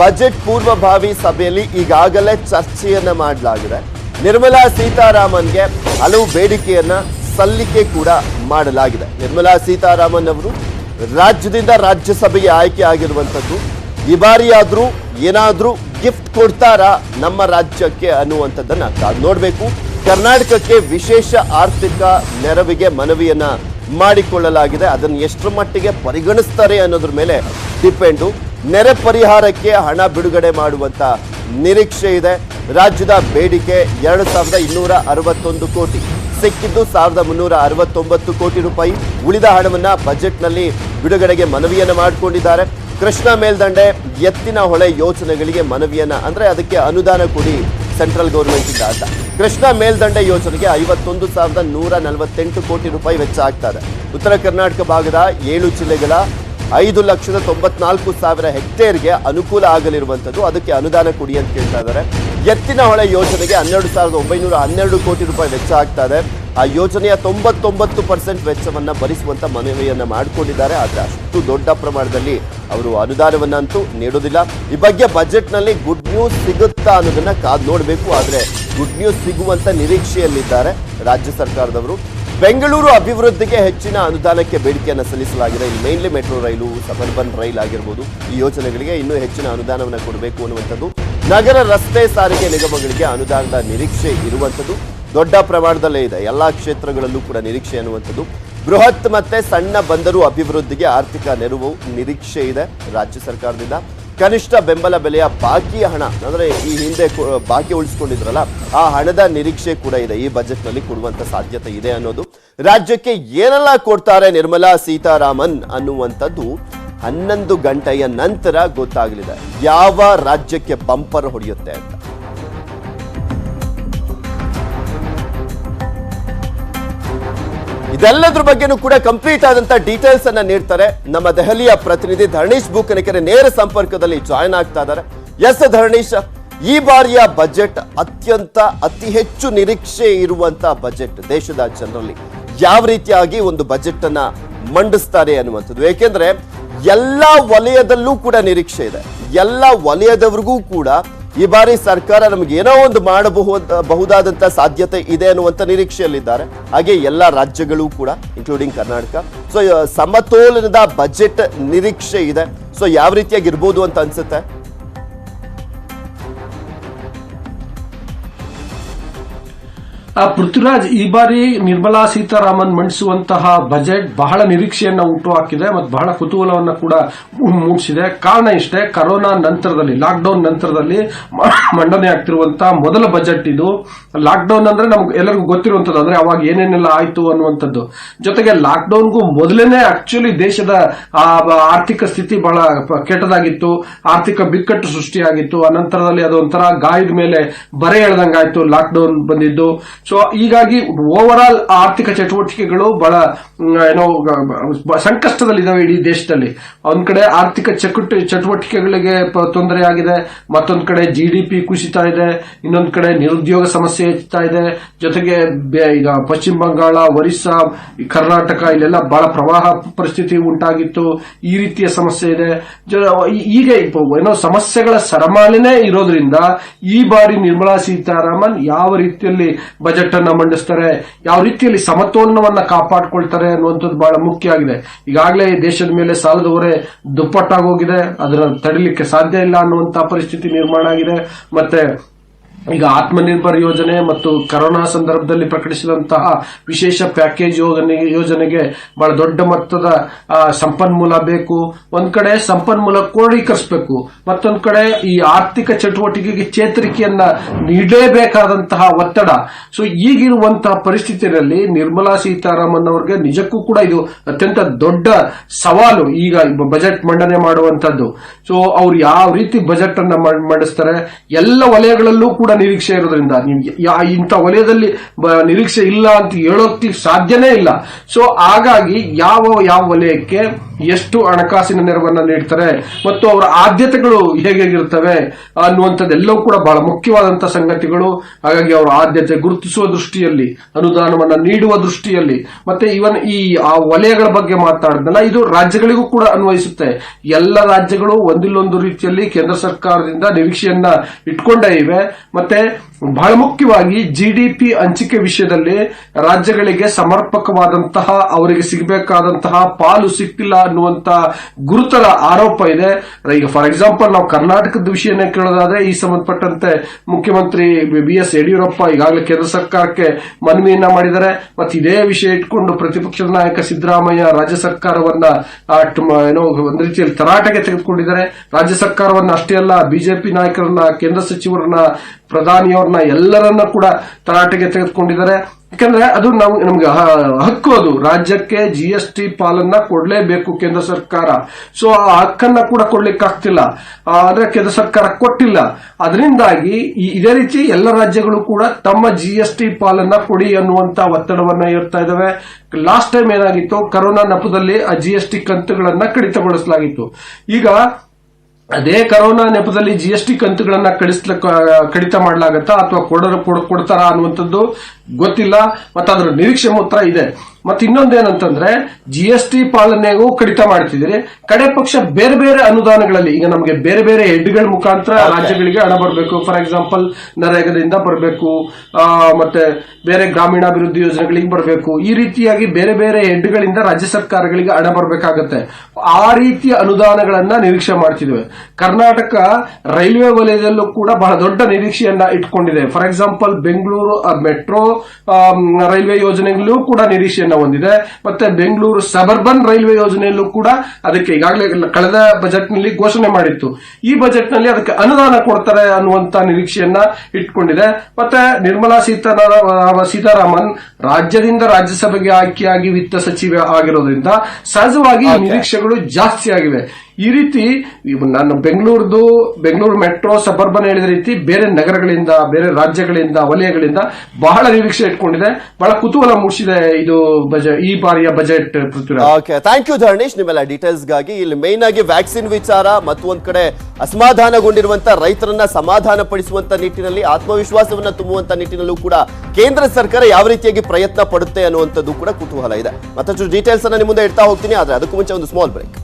S2: ಬಜೆಟ್ ಪೂರ್ವಭಾವಿ ಸಭೆಯಲ್ಲಿ ಈಗಾಗಲೇ ಚರ್ಚೆಯನ್ನ ಮಾಡಲಾಗಿದೆ. ನಿರ್ಮಲಾ ಸೀತಾರಾಮನ್ಗೆ ಹಲವು ಬೇಡಿಕೆಯನ್ನ ಸಲ್ಲಿಕೆ ಕೂಡ ಮಾಡಲಾಗಿದೆ. ನಿರ್ಮಲಾ ಸೀತಾರಾಮನ್ ಅವರು ರಾಜ್ಯದಿಂದ ರಾಜ್ಯಸಭೆಗೆ ಆಯ್ಕೆ ಆಗಿರುವಂಥದ್ದು ಈ ಬಾರಿಯಾದರೂ ಏನಾದರೂ ಗಿಫ್ಟ್ ಕೊಡ್ತಾರಾ ನಮ್ಮ ರಾಜ್ಯಕ್ಕೆ ಅನ್ನುವಂಥದ್ದನ್ನು ನಾವು ನೋಡಬೇಕು. ಕರ್ನಾಟಕಕ್ಕೆ ವಿಶೇಷ ಆರ್ಥಿಕ ನೆರವಿಗೆ ಮನವಿಯನ್ನ ಮಾಡಿಕೊಳ್ಳಲಾಗಿದೆ. ಅದನ್ನು ಎಷ್ಟರ ಮಟ್ಟಿಗೆ ಪರಿಗಣಿಸ್ತಾರೆ ಅನ್ನೋದ್ರ ಮೇಲೆ ಡಿಪೆಂಡು ನೆರೆ ಪರಿಹಾರಕ್ಕೆ ಹಣ ಬಿಡುಗಡೆ ಮಾಡುವಂತ ನಿರೀಕ್ಷೆ ಇದೆ. ರಾಜ್ಯದ ಬೇಡಿಕೆ ಎರಡು ಸಾವಿರದ ಇನ್ನೂರ ಅರವತ್ತೊಂದು ಕೋಟಿ. ಸಿಕ್ಕಿದ್ದು ಸಾವಿರದ ಮುನ್ನೂರ ಅರವತ್ತೊಂಬತ್ತು ಕೋಟಿ ರೂಪಾಯಿ. ಉಳಿದ ಹಣವನ್ನು ಬಜೆಟ್ನಲ್ಲಿ ಬಿಡುಗಡೆಗೆ ಮನವಿಯನ್ನು ಮಾಡಿಕೊಂಡಿದ್ದಾರೆ. ಕೃಷ್ಣ ಮೇಲ್ದಂಡೆ ಎತ್ತಿನ ಹೊಳೆ ಯೋಜನೆಗಳಿಗೆ ಮನವಿಯನ್ನು, ಅಂದ್ರೆ ಅದಕ್ಕೆ ಅನುದಾನ ಕೊಡಿ ಸೆಂಟ್ರಲ್ ಗೌರ್ಮೆಂಟ್ ಇಂದ ಅಂತ. ಕೃಷ್ಣ ಮೇಲ್ದಂಡೆ ಯೋಜನೆಗೆ ಐವತ್ತೊಂದು ಸಾವಿರದ ನೂರ ನಲವತ್ತೆಂಟು ಕೋಟಿ ರೂಪಾಯಿ ವೆಚ್ಚ ಆಗ್ತಾ ಉತ್ತರ ಕರ್ನಾಟಕ ಭಾಗದ ಏಳು ಜಿಲ್ಲೆಗಳ ಐದು ಲಕ್ಷದ ತೊಂಬತ್ನಾಲ್ಕು ಸಾವಿರ ಹೆಕ್ಟೇರ್ಗೆ ಅನುಕೂಲ ಆಗಲಿರುವಂಥದ್ದು ಅದಕ್ಕೆ ಅನುದಾನ ಕೊಡಿ ಅಂತ ಕೇಳ್ತಾ ಇದ್ದಾರೆ. ಎತ್ತಿನ ಹೊಳೆ ಯೋಜನೆಗೆ ಹನ್ನೆರಡು ಸಾವಿರದ ಒಂಬೈನೂರ ಹನ್ನೆರಡು ಕೋಟಿ ರೂಪಾಯಿ ವೆಚ್ಚ ಆಗ್ತಾ ಇದೆ. ಆ ಯೋಜನೆಯ ತೊಂಬತ್ತೊಂಬತ್ತು ಪರ್ಸೆಂಟ್ ವೆಚ್ಚವನ್ನು ಭರಿಸುವಂಥ ಮನವಿಯನ್ನು ಮಾಡಿಕೊಂಡಿದ್ದಾರೆ. ಆದರೆ ಅಷ್ಟು ದೊಡ್ಡ ಪ್ರಮಾಣದಲ್ಲಿ ಅವರು ಅನುದಾನವನ್ನಂತೂ ನೀಡೋದಿಲ್ಲ. ಈ ಬಗ್ಗೆ ಬಜೆಟ್ನಲ್ಲಿ ಗುಡ್ ನ್ಯೂಸ್ ಸಿಗುತ್ತಾ ಅನ್ನೋದನ್ನು ಕಾದು ನೋಡಬೇಕು. ಆದರೆ ಗುಡ್ ನ್ಯೂಸ್ ಸಿಗುವಂಥ ನಿರೀಕ್ಷೆಯಲ್ಲಿದ್ದಾರೆ ರಾಜ್ಯ ಸರ್ಕಾರದವರು. ಬೆಂಗಳೂರು ಅಭಿವೃದ್ಧಿಗೆ ಹೆಚ್ಚಿನ ಅನುದಾನಕ್ಕೆ ಬೇಡಿಕೆಯನ್ನು ಸಲ್ಲಿಸಲಾಗಿದೆ. ಇಲ್ಲಿ mainly metro rail suburban rail ಆಗಿರ್ಬೋದು. ಈ ಯೋಜನೆಗಳಿಗೆ ಇನ್ನೂ ಹೆಚ್ಚಿನ ಅನುದಾನವನ್ನು ಕೊಡಬೇಕು ಅನ್ನುವಂಥದ್ದು. ನಗರ ರಸ್ತೆ ಸಾರಿಗೆ ನಿಗಮಗಳಿಗೆ ಅನುದಾನದ ನಿರೀಕ್ಷೆ ಇರುವಂಥದ್ದು. ದೊಡ್ಡ ಪ್ರಮಾಣದಲ್ಲೇ ಇದೆ. ಎಲ್ಲ ಕ್ಷೇತ್ರಗಳಲ್ಲೂ ಕೂಡ ನಿರೀಕ್ಷೆ ಅನ್ನುವಂಥದ್ದು. ಬೃಹತ್ ಮತ್ತೆ ಸಣ್ಣ ಬಂದರು ಅಭಿವೃದ್ಧಿಗೆ ಆರ್ಥಿಕ ನೆರವು ನಿರೀಕ್ಷೆ ಇದೆ ರಾಜ್ಯ ಸರ್ಕಾರದಿಂದ. ಕನಿಷ್ಠ ಬೆಂಬಲ ಬೆಲೆಯ ಬಾಕಿಯ ಹಣ, ಅಂದರೆ ಈ ಹಿಂದೆ ಬಾಕಿ ಉಳಿಸ್ಕೊಂಡಿದ್ರಲ್ಲ, ಆ ಹಣದ ನಿರೀಕ್ಷೆ ಕೂಡ ಇದೆ. ಈ ಬಜೆಟ್ನಲ್ಲಿ ಕೊಡುವಂಥ ಸಾಧ್ಯತೆ ಇದೆ ಅನ್ನೋದು. ರಾಜ್ಯಕ್ಕೆ ಏನೆಲ್ಲ ಕೊಡ್ತಾರೆ ನಿರ್ಮಲಾ ಸೀತಾರಾಮನ್ ಅನ್ನುವಂಥದ್ದು ಹನ್ನೊಂದು ಗಂಟೆಯ ನಂತರ ಗೊತ್ತಾಗಲಿದೆ. ಯಾವ ರಾಜ್ಯಕ್ಕೆ ಬಂಪರ್ ಹೊಡೆಯುತ್ತೆ ಅಂತ. ಇದೆಲ್ಲದ್ರ ಬಗ್ಗೆನೂ ಕೂಡ ಕಂಪ್ಲೀಟ್ ಆದಂತ ಡೀಟೇಲ್ಸ್ ಅನ್ನ ನೀಡ್ತಾರೆ. ನಮ್ಮ ದೆಹಲಿಯ ಪ್ರತಿನಿಧಿ ಧರಣೀಶ್ ಬೂಕನಕೆರೆ ನೇರ ಸಂಪರ್ಕದಲ್ಲಿ ಜಾಯ್ನ್ ಆಗ್ತಾ ಇದ್ದಾರೆ. ಎಸ್ ಧರಣೀಶ್, ಈ ಬಾರಿಯ ಬಜೆಟ್ ಅತ್ಯಂತ ಅತಿ ಹೆಚ್ಚು ನಿರೀಕ್ಷೆ ಇರುವಂತ ಬಜೆಟ್ ದೇಶದ ಜನರಲ್ಲಿ ಯಾವ ರೀತಿಯಾಗಿ ಒಂದು ಬಜೆಟ್ ಅನ್ನ ಮಂಡಿಸ್ತಾರೆ ಅನ್ನುವಂಥದ್ದು. ಏಕೆಂದ್ರೆ, ಎಲ್ಲ ವಲಯದಲ್ಲೂ ಕೂಡ ನಿರೀಕ್ಷೆ ಇದೆ. ಎಲ್ಲ ವಲಯದವರಿಗೂ ಕೂಡ ಈ ಬಾರಿ ಸರ್ಕಾರ ನಮಗೆ ಏನೋ ಒಂದು ಮಾಡಬಹುದು ಬಹುದಾದಂತ ಸಾಧ್ಯತೆ ಇದೆ ಅನ್ನುವಂತ ನಿರೀಕ್ಷೆಯಲ್ಲಿದ್ದಾರೆ. ಹಾಗೆ ಎಲ್ಲ ರಾಜ್ಯಗಳು ಕೂಡ ಇನ್ಕ್ಲೂಡಿಂಗ್ ಕರ್ನಾಟಕ. ಸೊ ಸಮತೋಲನದ ಬಜೆಟ್ ನಿರೀಕ್ಷೆ ಇದೆ. ಸೊ ಯಾವ ರೀತಿಯಾಗಿರ್ಬೋದು ಅಂತ ಅನ್ಸುತ್ತೆ?
S3: ಪೃಥ್ವಿರಾಜ್ ಈ ಬಾರಿ ನಿರ್ಮಲಾ ಸೀತಾರಾಮನ್ ಮಂಡಿಸುವಂತಹ ಬಜೆಟ್ ಬಹಳ ನಿರೀಕ್ಷೆಯನ್ನ ಹುಟ್ಟುಹಾಕಿದೆ ಮತ್ತು ಬಹಳ ಕುತೂಹಲವನ್ನ ಕೂಡ ಮೂಡಿಸಿದೆ. ಕಾರಣ ಇಷ್ಟೇ, ಕರೋನಾ ನಂತರದಲ್ಲಿ ಲಾಕ್ಡೌನ್ ನಂತರದಲ್ಲಿ ಮಂಡನೆ ಆಗ್ತಿರುವಂತಹ ಮೊದಲ ಬಜೆಟ್ ಇದು. ಲಾಕ್ಡೌನ್ ಅಂದ್ರೆ ನಮ್ಗೆ ಎಲ್ಲರಿಗೂ ಗೊತ್ತಿರುವಂತದ್ದು, ಅಂದ್ರೆ ಅವಾಗ ಏನೇನೆಲ್ಲ ಆಯ್ತು ಅನ್ನುವಂಥದ್ದು. ಜೊತೆಗೆ ಲಾಕ್ಡೌನ್ಗೂ ಮೊದಲೇನೆ ಆಕ್ಚುಲಿ ದೇಶದ ಆರ್ಥಿಕ ಸ್ಥಿತಿ ಬಹಳ ಕೆಟ್ಟದಾಗಿತ್ತು. ಆರ್ಥಿಕ ಬಿಕ್ಕಟ್ಟು ಸೃಷ್ಟಿಯಾಗಿತ್ತು. ಅನಂತರದಲ್ಲಿ ಅದೊಂಥರ ಗಾಯದ ಮೇಲೆ ಬರೆ ಎಳೆದಂಗಾಯ್ತು. ಲಾಕ್ಡೌನ್ ಬಂದಿದ್ದು. ಸೊ ಹೀಗಾಗಿ ಓವರ್ ಆಲ್ ಆರ್ಥಿಕ ಚಟುವಟಿಕೆಗಳು ಬಹಳ ಏನೋ ಸಂಕಷ್ಟದಲ್ಲಿದ್ದಾವೆ ಇಡೀ ದೇಶದಲ್ಲಿ. ಒಂದ್ ಕಡೆ ಆರ್ಥಿಕ ಚಕುಟ, ಚಟುವಟಿಕೆಗಳಿಗೆ ತೊಂದರೆಯಾಗಿದೆ ಮತ್ತೊಂದ್ ಕಡೆ ಜಿ ಡಿ ಪಿ ಕುಸಿತ ಇದೆ, ಇನ್ನೊಂದ್ ಕಡೆ ನಿರುದ್ಯೋಗ ಸಮಸ್ಯೆ ಹೆಚ್ಚುತ್ತಾ ಇದೆ, ಜೊತೆಗೆ ಈಗ ಪಶ್ಚಿಮ ಬಂಗಾಳ, ಒರಿಸ್ಸಾ ಕರ್ನಾಟಕ, ಇಲ್ಲೆಲ್ಲ ಬಹಳ ಪ್ರವಾಹ ಪರಿಸ್ಥಿತಿ ಉಂಟಾಗಿತ್ತು, ಈ ರೀತಿಯ ಸಮಸ್ಯೆ ಇದೆ. ಈಗ ಏನೋ ಸಮಸ್ಯೆಗಳ ಸರಮಾಲೆನೇ ಇರೋದ್ರಿಂದ ಈ ಬಾರಿ ನಿರ್ಮಲಾ ಸೀತಾರಾಮನ್ ಯಾವ ರೀತಿಯಲ್ಲಿ ಬಜೆಟ್ ಅನ್ನ ಮಂಡಿಸ್ತಾರೆ, ಯಾವ ರೀತಿಯಲ್ಲಿ ಸಮತೋಲನವನ್ನ ಕಾಪಾಡಿಕೊಳ್ತಾರೆ ಅನ್ನುವಂಥದ್ದು ಬಹಳ ಮುಖ್ಯ ಆಗಿದೆ. ಈಗಾಗಲೇ ದೇಶದ ಮೇಲೆ ಸಾಲದ ಹೊರೆ ದುಪ್ಪಟ್ಟಾಗೋಗಿದೆ ಅದರ ತಡಿಲಿಕ್ಕೆ ಸಾಧ್ಯ ಇಲ್ಲ ಅನ್ನುವಂತಹ ಪರಿಸ್ಥಿತಿ ನಿರ್ಮಾಣ ಆಗಿದೆ. ಮತ್ತೆ ಈಗ ಆತ್ಮನಿರ್ಭರ್ ಯೋಜನೆ ಮತ್ತು ಕರೋನಾ ಸಂದರ್ಭದಲ್ಲಿ ಪ್ರಕಟಿಸಿದಂತಹ ವಿಶೇಷ ಪ್ಯಾಕೇಜ್ ಯೋಜನೆ, ಯೋಜನೆಗೆ ಬಹಳ ದೊಡ್ಡ ಮೊತ್ತದ ಸಂಪನ್ಮೂಲ ಬೇಕು. ಒಂದ್ ಕಡೆ ಸಂಪನ್ಮೂಲ ಕ್ರೋಢೀಕರಿಸಬೇಕು ಮತ್ತೊಂದ್ ಕಡೆ ಈ ಆರ್ಥಿಕ ಚಟುವಟಿಕೆಗೆ ಚೇತರಿಕೆಯನ್ನ ನೀಡಲೇಬೇಕಾದಂತಹ ಒತ್ತಡ. ಸೊ ಈಗಿರುವಂತಹ ಪರಿಸ್ಥಿತಿಯಲ್ಲಿ ನಿರ್ಮಲಾ ಸೀತಾರಾಮನ್ ಅವರಿಗೆ ನಿಜಕ್ಕೂ ಕೂಡ ಇದು ಅತ್ಯಂತ ದೊಡ್ಡ ಸವಾಲು. ಈಗ ಬಜೆಟ್ ಮಂಡನೆ ಮಾಡುವಂತದ್ದು ಸೊ ಅವ್ರು ಯಾವ ರೀತಿ ಬಜೆಟ್ ಅನ್ನ ಮಾಡ್- ಮಂಡಿಸ್ತಾರೆ? ಎಲ್ಲ ವಲಯಗಳಲ್ಲೂ ಕೂಡ ನಿರೀಕ್ಷೆ ಇರೋದ್ರಿಂದ ನೀವು ಇಂಥ ವಲಯದಲ್ಲಿ ನಿರೀಕ್ಷೆ ಇಲ್ಲ ಅಂತ ಹೇಳೋಕ್ಕೆ ಸಾಧ್ಯನೇ ಇಲ್ಲ. ಸೊ ಹಾಗಾಗಿ ಯಾವ ಯಾವ ವಲಯಕ್ಕೆ ಎಷ್ಟು ಹಣಕಾಸಿನ ನೆರವನ್ನ ನೀಡ್ತಾರೆ ಮತ್ತು ಅವರ ಆದ್ಯತೆಗಳು ಹೇಗೇಗಿರ್ತವೆ ಅನ್ನುವಂಥದ್ದೆಲ್ಲವೂ ಕೂಡ ಬಹಳ ಮುಖ್ಯವಾದಂತಹ ಸಂಗತಿಗಳು. ಹಾಗಾಗಿ ಅವರ ಆದ್ಯತೆ ಗುರುತಿಸುವ ದೃಷ್ಟಿಯಲ್ಲಿ, ಅನುದಾನವನ್ನ ನೀಡುವ ದೃಷ್ಟಿಯಲ್ಲಿ, ಮತ್ತೆ ಇವನ್ ಈ, ಆ ವಲಯಗಳ ಬಗ್ಗೆ ಮಾತಾಡಿದ್ನಲ್ಲ, ಇದು ರಾಜ್ಯಗಳಿಗೂ ಕೂಡ ಅನ್ವಯಿಸುತ್ತೆ. ಎಲ್ಲ ರಾಜ್ಯಗಳು ಒಂದಿಲ್ಲೊಂದು ರೀತಿಯಲ್ಲಿ ಕೇಂದ್ರ ಸರ್ಕಾರದಿಂದ ನಿರೀಕ್ಷೆಯನ್ನ ಇಟ್ಕೊಂಡೇ ಇವೆ. ಮತ್ತೆ ಬಹಳ ಮುಖ್ಯವಾಗಿ ಜಿಡಿಪಿ ಹಂಚಿಕೆ ವಿಷಯದಲ್ಲಿ ರಾಜ್ಯಗಳಿಗೆ ಸಮರ್ಪಕವಾದಂತಹ, ಅವರಿಗೆ ಸಿಗಬೇಕಾದಂತಹ ಪಾಲು ಸಿಕ್ತಿಲ್ಲ ಅನ್ನುವಂತ ಗುರುತರ ಆರೋಪ ಇದೆ. ಈಗ ಫಾರ್ ಎಕ್ಸಾಂಪಲ್ ನಾವು ಕರ್ನಾಟಕದ ವಿಷಯನೇ ಕೇಳೋದಾದ್ರೆ, ಈ ಸಂಬಂಧಪಟ್ಟಂತೆ ಮುಖ್ಯಮಂತ್ರಿ ಬಿ ಎಸ್ ಯಡಿಯೂರಪ್ಪ ಈಗಾಗಲೇ ಕೇಂದ್ರ ಸರ್ಕಾರಕ್ಕೆ ಮನವಿಯನ್ನ ಮಾಡಿದ್ದಾರೆ. ಮತ್ತೆ ಇದೇ ವಿಷಯ ಇಟ್ಕೊಂಡು ಪ್ರತಿಪಕ್ಷದ ನಾಯಕ ಸಿದ್ದರಾಮಯ್ಯ ರಾಜ್ಯ ಸರ್ಕಾರವನ್ನ ಏನೋ ಒಂದು ರೀತಿಯಲ್ಲಿ ತರಾಟೆಗೆ ತೆಗೆದುಕೊಂಡಿದ್ದಾರೆ. ರಾಜ್ಯ ಸರ್ಕಾರವನ್ನ ಅಷ್ಟೇ ಅಲ್ಲ, ಬಿಜೆಪಿ ನಾಯಕರನ್ನ, ಕೇಂದ್ರ ಸಚಿವರನ್ನ ಪ್ರಧಾನಿಯವ್ರನ್ನ ಎಲ್ಲರನ್ನ ಕೂಡ ತರಾಟೆಗೆ ತೆಗೆದುಕೊಂಡಿದ್ದಾರೆ. ಯಾಕಂದ್ರೆ ಅದು ನಾವು ನಮ್ಗೆ ಹಕ್ಕು ಅದು. ರಾಜ್ಯಕ್ಕೆ ಜಿ ಎಸ್ ಟಿ ಪಾಲನ್ನ ಕೊಡ್ಲೇಬೇಕು ಕೇಂದ್ರ ಸರ್ಕಾರ. ಸೊ ಆ ಹಕ್ಕನ್ನ ಕೂಡ ಕೊಡ್ಲಿಕ್ಕೆ ಆಗ್ತಿಲ್ಲ ಆ, ಅಂದ್ರೆ ಕೇಂದ್ರ ಸರ್ಕಾರ ಕೊಟ್ಟಿಲ್ಲ. ಅದರಿಂದಾಗಿ ಇದೇ ರೀತಿ ಎಲ್ಲ ರಾಜ್ಯಗಳು ಕೂಡ ತಮ್ಮ ಜಿ ಎಸ್ ಟಿ ಪಾಲನ್ನ ಕೊಡಿ ಅನ್ನುವಂತ ಒತ್ತಡವನ್ನ ಏರ್ತಾ ಇದಾವೆ. ಲಾಸ್ಟ್ ಟೈಮ್ ಏನಾಗಿತ್ತು? ಕರೋನಾ ನೆಪದಲ್ಲಿ ಆ ಜಿ ಎಸ್ ಟಿ ಕಂತುಗಳನ್ನ ಕಡಿತಗೊಳಿಸಲಾಗಿತ್ತು. ಈಗ ಅದೇ ಕರೋನಾ ನೆಪದಲ್ಲಿ ಜಿ ಎಸ್ ಟಿ ಕಂತುಗಳನ್ನ ಕಡಿತ ಮಾಡಲಾಗತ್ತಾ ಅಥವಾ ಕೊಡರ ಕೊಡ್- ಕೊಡ್ತಾರಾ ಅನ್ನುವಂಥದ್ದು ಗೊತ್ತಿಲ್ಲ ಮತ್ತೆ ಅದರ ನಿರೀಕ್ಷೆ ಮಾತ್ರ ಇದೆ. ಮತ್ತೆ ಇನ್ನೊಂದೇನಂತಂದ್ರೆ ಜಿ ಎಸ್ ಟಿ ಪಾಲನೆಗೂ ಕಡಿತ ಮಾಡ್ತಿದ್ದೀರಿ. ಕಡೆ ಪಕ್ಷ ಬೇರೆ ಬೇರೆ ಅನುದಾನಗಳಲ್ಲಿ ಈಗ ನಮಗೆ ಬೇರೆ ಬೇರೆ ಹೆಡ್ಗಳ ಮುಖಾಂತರ ರಾಜ್ಯಗಳಿಗೆ ಹಣ ಬರಬೇಕು. ಫಾರ್ ಎಕ್ಸಾಂಪಲ್ ನರೇಗಾದಿಂದ ಬರಬೇಕು ಮತ್ತೆ ಬೇರೆ ಗ್ರಾಮೀಣಾಭಿವೃದ್ಧಿ ಯೋಜನೆಗಳಿಗೆ ಬರಬೇಕು. ಈ ರೀತಿಯಾಗಿ ಬೇರೆ ಬೇರೆ ಹೆಡ್ಗಳಿಂದ ರಾಜ್ಯ ಸರ್ಕಾರಗಳಿಗೆ ಹಣ ಬರಬೇಕಾಗತ್ತೆ. ಆ ರೀತಿಯ ಅನುದಾನಗಳನ್ನ ನಿರೀಕ್ಷೆ ಮಾಡ್ತಿದ್ದೇವೆ. ಕರ್ನಾಟಕ ರೈಲ್ವೆ ವಲಯದಲ್ಲೂ ಕೂಡ ಬಹಳ ದೊಡ್ಡ ನಿರೀಕ್ಷೆಯನ್ನ ಇಟ್ಕೊಂಡಿದೆ. For example Bengaluru metro railway ಯೋಜನೆಗಳು ಕೂಡ ನಿರೀಕ್ಷೆಯನ್ನು ಹೊಂದಿದೆ. ಮತ್ತೆ ಬೆಂಗಳೂರು ಸಬರ್ಬನ್ ರೈಲ್ವೆ ಯೋಜನೆಯಲ್ಲೂ ಕೂಡ ಅದಕ್ಕೆ ಈಗಾಗಲೇ ಕಳೆದ ಬಜೆಟ್ನಲ್ಲಿ ಘೋಷಣೆ ಮಾಡಿತ್ತು. ಈ ಬಜೆಟ್ನಲ್ಲಿ ಅದಕ್ಕೆ ಅನುದಾನ ಕೊಡ್ತಾರೆ ಅನ್ನುವಂತ ನಿರೀಕ್ಷೆಯನ್ನ ಇಟ್ಕೊಂಡಿದೆ. ಮತ್ತೆ ನಿರ್ಮಲಾ ಸೀತಾರಾಮ ಸೀತಾರಾಮನ್ ರಾಜ್ಯದಿಂದ ರಾಜ್ಯಸಭೆಗೆ ಆಯ್ಕೆಯಾಗಿ ವಿತ್ತ ಸಚಿವ ಆಗಿರೋದ್ರಿಂದ ಸಹಜವಾಗಿ ನಿರೀಕ್ಷೆಗಳು ಜಾಸ್ತಿ ಆಗಿವೆ. ಈ ರೀತಿ ನಾನು ಬೆಂಗಳೂರದು, ಬೆಂಗಳೂರು ಮೆಟ್ರೋ ಸಬರ್ಬನ್ ಹೇಳಿದ ರೀತಿ ಬೇರೆ ನಗರಗಳಿಂದ, ಬೇರೆ ರಾಜ್ಯಗಳಿಂದ, ವಲಯಗಳಿಂದ ಬಹಳ ನಿರೀಕ್ಷೆ ಇಟ್ಕೊಂಡಿದೆ. ಬಹಳ ಕುತೂಹಲ ಮೂಡಿಸಿದೆ ಇದು ಈ ಬಾರಿಯ budget
S2: okay thank you Dharnesh ನಿಮ್ಮೆಲ್ಲ ಡೀಟೇಲ್ಸ್ಗಾಗಿ ಇಲ್ಲಿ ಮೇನ್ ಆಗಿ ವ್ಯಾಕ್ಸಿನ್ ವಿಚಾರ ಮತ್ತು ಒಂದ್ ಕಡೆ ಅಸಮಾಧಾನಗೊಂಡಿರುವಂತಹ ರೈತರನ್ನ ಸಮಾಧಾನ ಪಡಿಸುವಂತ ನಿಟ್ಟಿನಲ್ಲಿ, ಆತ್ಮವಿಶ್ವಾಸವನ್ನ ತುಂಬುವಂತ ನಿಟ್ಟಿನಲ್ಲೂ ಕೂಡ ಕೇಂದ್ರ ಸರ್ಕಾರ ಯಾವ ರೀತಿಯಾಗಿ ಪ್ರಯತ್ನ ಪಡುತ್ತೆ ಅನ್ನುವಂಥದ್ದು ಕೂಡ ಕುತೂಹಲ ಇದೆ. ಮತ್ತಷ್ಟು ಡೀಟೇಲ್ಸ್ ಅನ್ನ ನಿಮ್ಮ ಮುಂದೆ ಇಡ್ತಾ ಹೋಗ್ತೀನಿ, ಆದ್ರೆ ಅದಕ್ಕೂ ಮುಂಚೆ ಒಂದು ಸ್ಮಾಲ್ ಬ್ರೇಕ್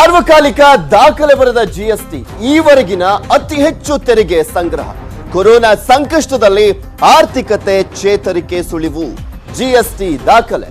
S2: ಸಾರ್ವಕಾಲಿಕ ದಾಖಲೆ ಬರೆದ ಜಿಎಸ್ಟಿ ಈವರೆಗಿನ ಅತಿ ಹೆಚ್ಚು ತೆರಿಗೆ ಸಂಗ್ರಹ. ಕೊರೋನಾ ಸಂಕಷ್ಟದಲ್ಲಿ ಆರ್ಥಿಕತೆ ಚೇತರಿಕೆ ಸುಳಿವು. ಜಿಎಸ್ಟಿ ದಾಖಲೆ.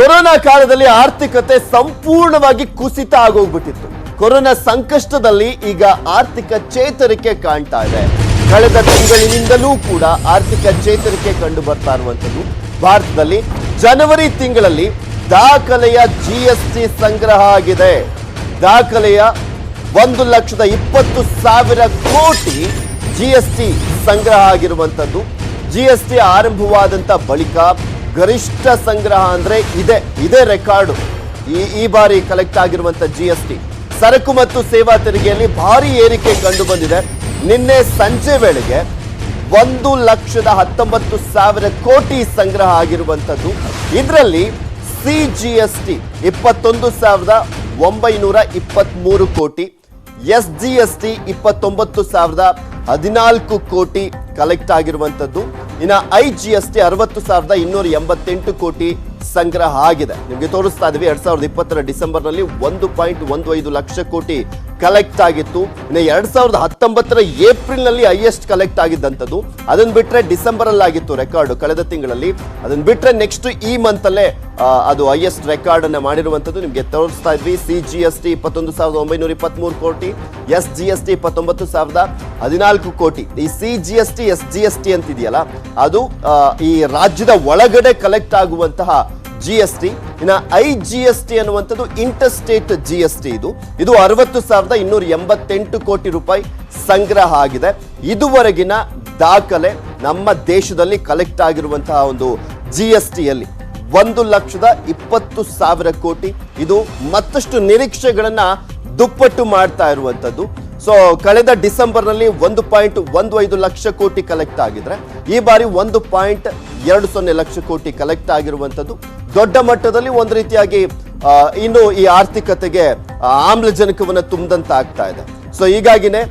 S2: ಕೊರೋನಾ ಕಾಲದಲ್ಲಿ ಆರ್ಥಿಕತೆ ಸಂಪೂರ್ಣವಾಗಿ ಕುಸಿತ ಆಗೋಗ್ಬಿಟ್ಟಿತ್ತು. ಕೊರೋನಾ ಸಂಕಷ್ಟದಲ್ಲಿ ಈಗ ಆರ್ಥಿಕ ಚೇತರಿಕೆ ಕಾಣ್ತಾ ಇದೆ. ಕಳೆದ ತಿಂಗಳಿನಿಂದಲೂ ಕೂಡ ಆರ್ಥಿಕ ಚೇತರಿಕೆ ಕಂಡು ಬರ್ತಾ ಇರುವಂತದ್ದು ಭಾರತದಲ್ಲಿ ಜನವರಿ ತಿಂಗಳಲ್ಲಿ ದಾಖಲೆಯ ಜಿಎಸ್ಟಿ ಸಂಗ್ರಹ ಆಗಿದೆ. ದಾಖಲೆಯ ಒಂದು ಲಕ್ಷದ ಇಪ್ಪತ್ತು ಸಾವಿರ ಕೋಟಿ ಜಿಎಸ್ಟಿ ಸಂಗ್ರಹ ಆಗಿರುವಂತದ್ದು ಜಿಎಸ್ಟಿ ಆರಂಭವಾದಂತ ಬಳಿಕ ಗರಿಷ್ಠ ಸಂಗ್ರಹ ಅಂದರೆ ಇದೆ, ಇದೇ ರೆಕಾರ್ಡು. ಈ ಈ ಬಾರಿ ಕಲೆಕ್ಟ್ ಆಗಿರುವಂತ ಜಿಎಸ್ಟಿ ಸರಕು ಮತ್ತು ಸೇವಾ ತೆರಿಗೆಯಲ್ಲಿ ಭಾರಿ ಏರಿಕೆ ಕಂಡು ಬಂದಿದೆ. ನಿನ್ನೆ ಸಂಜೆ ವೇಳೆಗೆ ಒಂದು ಲಕ್ಷದ ಹತ್ತೊಂಬತ್ತು ಸಾವಿರ ಕೋಟಿ ಸಂಗ್ರಹ ಆಗಿರುವಂಥದ್ದು. ಇದರಲ್ಲಿ ಸಿ ಜಿ ಎಸ್ ಟಿ ಇಪ್ಪತ್ತೊಂದು ಸಾವಿರದ ಒಂಬೈನೂರ ಇಪ್ಪತ್ತ್ಮೂರು ಕೋಟಿ ಎಸ್ ಜಿ ಎಸ್ ಟಿ ಇಪ್ಪತ್ತೊಂಬತ್ತು ಸಾವಿರದ ಹದಿನಾಲ್ಕು ಕೋಟಿ ಕಲೆಕ್ಟ್ ಆಗಿರುವಂಥದ್ದು. ಇನ್ನು ಐ ಜಿ ಎಸ್ ಟಿ ಅರವತ್ತು ಸಾವಿರದ ಇನ್ನೂರ ಎಂಬತ್ತೆಂಟು ಕೋಟಿ ಸಂಗ್ರಹ ಆಗಿದೆ. ನಿಮಗೆ ತೋರಿಸ್ತಾ ಇದ್ವಿ ಎರಡ್ ಸಾವಿರದ ಇಪ್ಪತ್ತರ ಡಿಸೆಂಬರ್ನಲ್ಲಿ ಒಂದು ಪಾಯಿಂಟ್ ಒಂದು ಐದು ಲಕ್ಷ ಕೋಟಿ ಕಲೆಕ್ಟ್ ಆಗಿತ್ತು. ಇನ್ನು ಎರಡ್ ಸಾವಿರದ ಹತ್ತೊಂಬತ್ತರ ಏಪ್ರಿಲ್ನಲ್ಲಿ ಹೈಯೆಸ್ಟ್ ಕಲೆಕ್ಟ್ ಆಗಿದ್ದಂಥದ್ದು. ಅದನ್ನ ಬಿಟ್ರೆ ಡಿಸೆಂಬರ್ ಅಲ್ಲಿ ಆಗಿತ್ತು ರೆಕಾರ್ಡ್ ಕಳೆದ ತಿಂಗಳಲ್ಲಿ. ಅದನ್ನ ಬಿಟ್ರೆ ನೆಕ್ಸ್ಟ್ ಈ ಮಂತ್ ಅಲ್ಲೇ ಅದು ಹೈಯೆಸ್ಟ್ ರೆಕಾರ್ಡ್ ಅನ್ನ ಮಾಡಿರುವಂತದ್ದು ನಿಮಗೆ ತೋರಿಸ್ತಾ ಇದ್ವಿ. ಸಿ ಜಿ ಎಸ್ ಟಿ ಇಪ್ಪತ್ತೊಂದು ಸಾವಿರದ ಒಂಬೈನೂರ ಇಪ್ಪತ್ಮೂರು ಕೋಟಿ ಎಸ್ ಜಿ ಎಸ್ ಟಿ ಇಪ್ಪತ್ತೊಂಬತ್ತು ಸಾವಿರದ ಹದಿನಾಲ್ಕು ಕೋಟಿ. ಈ C G S T S G S T ಅಂತಿದೆಯಲ್ಲ, ಅದು ಈ ರಾಜ್ಯದ ಒಳಗಡೆ ಕಲೆಕ್ಟ್ ಆಗುವಂತಹ ಜಿ ಎಸ್ ಟಿ ಇನ್ನು ಐ ಜಿ ಎಸ್ ಟಿ ಅನ್ನುವಂಥದ್ದು inter state G S T ಇದು. ಇದು ಅರವತ್ತು ಸಾವಿರದ ಇನ್ನೂರ ಎಂಬತ್ತೆಂಟು ಕೋಟಿ ರೂಪಾಯಿ ಸಂಗ್ರಹ ಆಗಿದೆ. ಇದುವರೆಗಿನ ದಾಖಲೆ ನಮ್ಮ ದೇಶದಲ್ಲಿ ಕಲೆಕ್ಟ್ ಆಗಿರುವಂತಹ ಒಂದು ಜಿ ಎಸ್ ಟಿಯಲ್ಲಿ ಒಂದು ಲಕ್ಷದ ಇಪ್ಪತ್ತು ಸಾವಿರ ಕೋಟಿ. ಇದು ಮತ್ತಷ್ಟು ನಿರೀಕ್ಷೆಗಳನ್ನು ದುಪ್ಪಟ್ಟು ಮಾಡ್ತಾ ಇರುವಂತದ್ದು ಸೊ ಕಳೆದ ಡಿಸೆಂಬರ್ನಲ್ಲಿ ಒಂದು ಪಾಯಿಂಟ್ ಒಂದು ಐದು ಲಕ್ಷ ಕೋಟಿ ಕಲೆಕ್ಟ್ ಆಗಿದ್ರೆ, ಈ ಬಾರಿ ಒಂದು ಪಾಯಿಂಟ್ ಎರಡು ಸೊನ್ನೆ ಲಕ್ಷ ಕೋಟಿ ಕಲೆಕ್ಟ್ ಆಗಿರುವಂಥದ್ದು. ದೊಡ್ಡ ಮಟ್ಟದಲ್ಲಿ ಒಂದು ರೀತಿಯಾಗಿ ಇನ್ನು ಈ ಆರ್ಥಿಕತೆಗೆ ಆಮ್ಲಜನಕವನ್ನು ತುಂಬಿದಂತ ಆಗ್ತಾ ಇದೆ ಸೊ ಹೀಗಾಗಿನೇ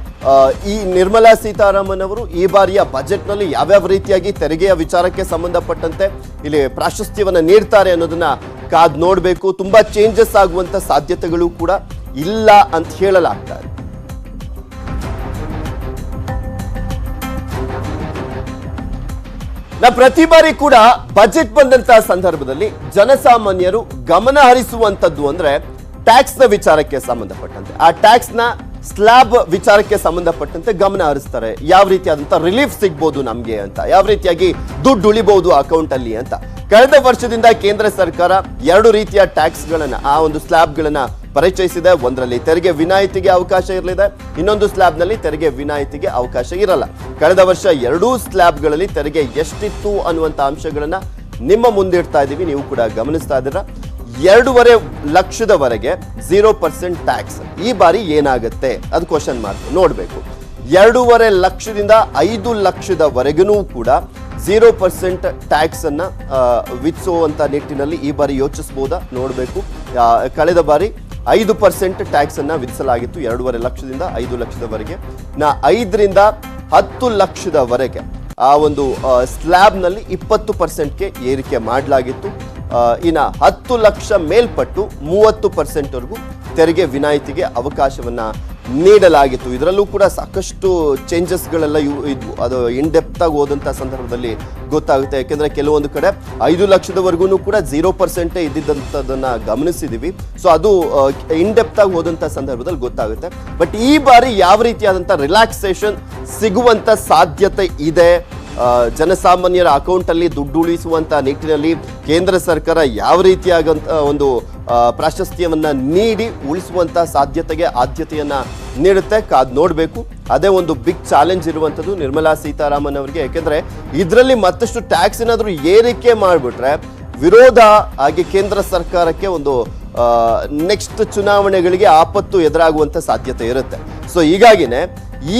S2: ಈ ನಿರ್ಮಲಾ ಸೀತಾರಾಮನ್ ಅವರು ಈ ಬಾರಿಯ ಬಜೆಟ್ನಲ್ಲಿ ಯಾವ್ಯಾವ ರೀತಿಯಾಗಿ ತೆರಿಗೆಯ ವಿಚಾರಕ್ಕೆ ಸಂಬಂಧಪಟ್ಟಂತೆ ಇಲ್ಲಿ ಪ್ರಾಶಸ್ತ್ಯವನ್ನು ನೀಡ್ತಾರೆ ಅನ್ನೋದನ್ನ ಕಾದ್ ನೋಡಬೇಕು. ತುಂಬಾ ಚೇಂಜಸ್ ಆಗುವಂತ ಸಾಧ್ಯತೆಗಳು ಕೂಡ ಇಲ್ಲ ಅಂತ ಹೇಳಲಾಗ್ತಾ ಇದೆ. ನಾ ಪ್ರತಿ ಬಾರಿ ಕೂಡ ಬಜೆಟ್ ಬಂದಂತಹ ಸಂದರ್ಭದಲ್ಲಿ ಜನಸಾಮಾನ್ಯರು ಗಮನ ಹರಿಸುವಂತದ್ದು ಅಂದ್ರೆ ಟ್ಯಾಕ್ಸ್ನ ವಿಚಾರಕ್ಕೆ ಸಂಬಂಧಪಟ್ಟಂತೆ. ಆ ಟ್ಯಾಕ್ಸ್ನ ಸ್ಲ್ಯಾಬ್ ವಿಚಾರಕ್ಕೆ ಸಂಬಂಧಪಟ್ಟಂತೆ ಗಮನ ಹರಿಸ್ತಾರೆ. ಯಾವ ರೀತಿಯಾದಂತಹ ರಿಲೀಫ್ ಸಿಗ್ಬೋದು ನಮ್ಗೆ ಅಂತ, ಯಾವ ರೀತಿಯಾಗಿ ದುಡ್ಡು ಉಳಿಬಹುದು ಅಕೌಂಟ್ ಅಲ್ಲಿ ಅಂತ. ಕಳೆದ ವರ್ಷದಿಂದ ಕೇಂದ್ರ ಸರ್ಕಾರ ಎರಡು ರೀತಿಯ ಟ್ಯಾಕ್ಸ್ ಗಳನ್ನ, ಆ ಒಂದು ಸ್ಲಾಬ್ ಗಳನ್ನ ಪರಿಚಯಿಸಿದೆ. ಒಂದರಲ್ಲಿ ತೆರಿಗೆ ವಿನಾಯಿತಿಗೆ ಅವಕಾಶ ಇರಲಿದೆ. ಇನ್ನೊಂದು ಸ್ಲ್ಯಾಬ್ನಲ್ಲಿ ತೆರಿಗೆ ವಿನಾಯಿತಿಗೆ ಅವಕಾಶ ಇರಲ್ಲ. ಕಳೆದ ವರ್ಷ ಎರಡೂ ಸ್ಲ್ಯಾಬ್ಗಳಲ್ಲಿ ತೆರಿಗೆ ಎಷ್ಟಿತ್ತು ಅನ್ನುವಂಥ ಅಂಶಗಳನ್ನು ನಿಮ್ಮ ಮುಂದಿಡ್ತಾ ಇದ್ದೀವಿ. ನೀವು ಕೂಡ ಗಮನಿಸ್ತಾ ಇದ್ದೀರಾ. ಎರಡೂವರೆ ಲಕ್ಷದವರೆಗೆ ಝೀರೋ ಪರ್ಸೆಂಟ್ ಟ್ಯಾಕ್ಸ್. ಈ ಬಾರಿ ಏನಾಗುತ್ತೆ? ಅದು ಕ್ವಶನ್ ಮಾರ್ಕ್. ನೋಡಬೇಕು. ಎರಡೂವರೆ ಲಕ್ಷದಿಂದ ಐದು ಲಕ್ಷದವರೆಗೂ ಕೂಡ ಝೀರೋ ಪರ್ಸೆಂಟ್ ಟ್ಯಾಕ್ಸನ್ನು ವಿಧಿಸುವಂಥ ನಿಟ್ಟಿನಲ್ಲಿ ಈ ಬಾರಿ ಯೋಚಿಸಬಹುದಾ ನೋಡಬೇಕು. ಕಳೆದ ಬಾರಿ ಐದು ಪರ್ಸೆಂಟ್ ಟ್ಯಾಕ್ಸ್ ಅನ್ನ ವಿಧಿಸಲಾಗಿತ್ತು ಎರಡೂವರೆ ಲಕ್ಷದಿಂದ ಐದು ಲಕ್ಷದವರೆಗೆ. ನಾ ಐದರಿಂದ ಹತ್ತು ಲಕ್ಷದವರೆಗೆ ಆ ಒಂದು ಸ್ಲ್ಯಾಬ್ನಲ್ಲಿ ಇಪ್ಪತ್ತು ಪರ್ಸೆಂಟ್ಗೆ ಏರಿಕೆ ಮಾಡಲಾಗಿತ್ತು. ಇನ್ನ ಹತ್ತು ಲಕ್ಷ ಮೇಲ್ಪಟ್ಟು ಮೂವತ್ತು ಪರ್ಸೆಂಟ್ವರೆಗೂ ತೆರಿಗೆ ವಿನಾಯಿತಿಗೆ ಅವಕಾಶವನ್ನ ನೀಡಲಾಗಿತ್ತು. ಇದರಲ್ಲೂ ಕೂಡ ಸಾಕಷ್ಟು ಚೇಂಜಸ್ಗಳೆಲ್ಲ ಇದ್ವು. ಅದು ಇನ್ ಡೆಪ್ತ್ ಆಗಿ ಹೋದಂಥ ಸಂದರ್ಭದಲ್ಲಿ ಗೊತ್ತಾಗುತ್ತೆ. ಯಾಕೆಂದರೆ ಕೆಲವೊಂದು ಕಡೆ ಐದು ಲಕ್ಷದವರೆಗೂ ಕೂಡ ಝೀರೋ ಪರ್ಸೆಂಟೇ ಇದ್ದಿದ್ದಂಥದ್ದನ್ನು ಗಮನಿಸಿದ್ದೀವಿ ಸೊ ಅದು ಇನ್ ಡೆಪ್ತ್ ಆಗಿ ಹೋದಂಥ ಸಂದರ್ಭದಲ್ಲಿ ಗೊತ್ತಾಗುತ್ತೆ. ಬಟ್ ಈ ಬಾರಿ ಯಾವ ರೀತಿಯಾದಂಥ ರಿಲ್ಯಾಕ್ಸೇಷನ್ ಸಿಗುವಂಥ ಸಾಧ್ಯತೆ ಇದೆ? ಜನಸಾಮಾನ್ಯರ ಅಕೌಂಟ್ ಅಲ್ಲಿ ದುಡ್ಡು ಉಳಿಸುವಂಥ ನಿಟ್ಟಿನಲ್ಲಿ ಕೇಂದ್ರ ಸರ್ಕಾರ ಯಾವ ರೀತಿಯಾಗಂತ ಒಂದು ಪ್ರಾಶಸ್ತ್ಯವನ್ನು ನೀಡಿ ಉಳಿಸುವಂಥ ಸಾಧ್ಯತೆಗೆ ಆದ್ಯತೆಯನ್ನು ನೀಡುತ್ತೆ. ಕಾದ್ ನೋಡಬೇಕು. ಅದೇ ಒಂದು ಬಿಗ್ ಚಾಲೆಂಜ್ ಇರುವಂಥದ್ದು ನಿರ್ಮಲಾ ಸೀತಾರಾಮನ್ ಅವರಿಗೆ. ಯಾಕೆಂದ್ರೆ ಇದರಲ್ಲಿ ಮತ್ತಷ್ಟು ಟ್ಯಾಕ್ಸ್ ಏನಾದರೂ ಏರಿಕೆ ಮಾಡಿಬಿಟ್ರೆ ವಿರೋಧ ಹಾಗೆ ಕೇಂದ್ರ ಸರ್ಕಾರಕ್ಕೆ ಒಂದು ನೆಕ್ಸ್ಟ್ ಚುನಾವಣೆಗಳಿಗೆ ಆಪತ್ತು ಎದುರಾಗುವಂಥ ಸಾಧ್ಯತೆ ಇರುತ್ತೆ. ಸೊ ಹೀಗಾಗಿನೇ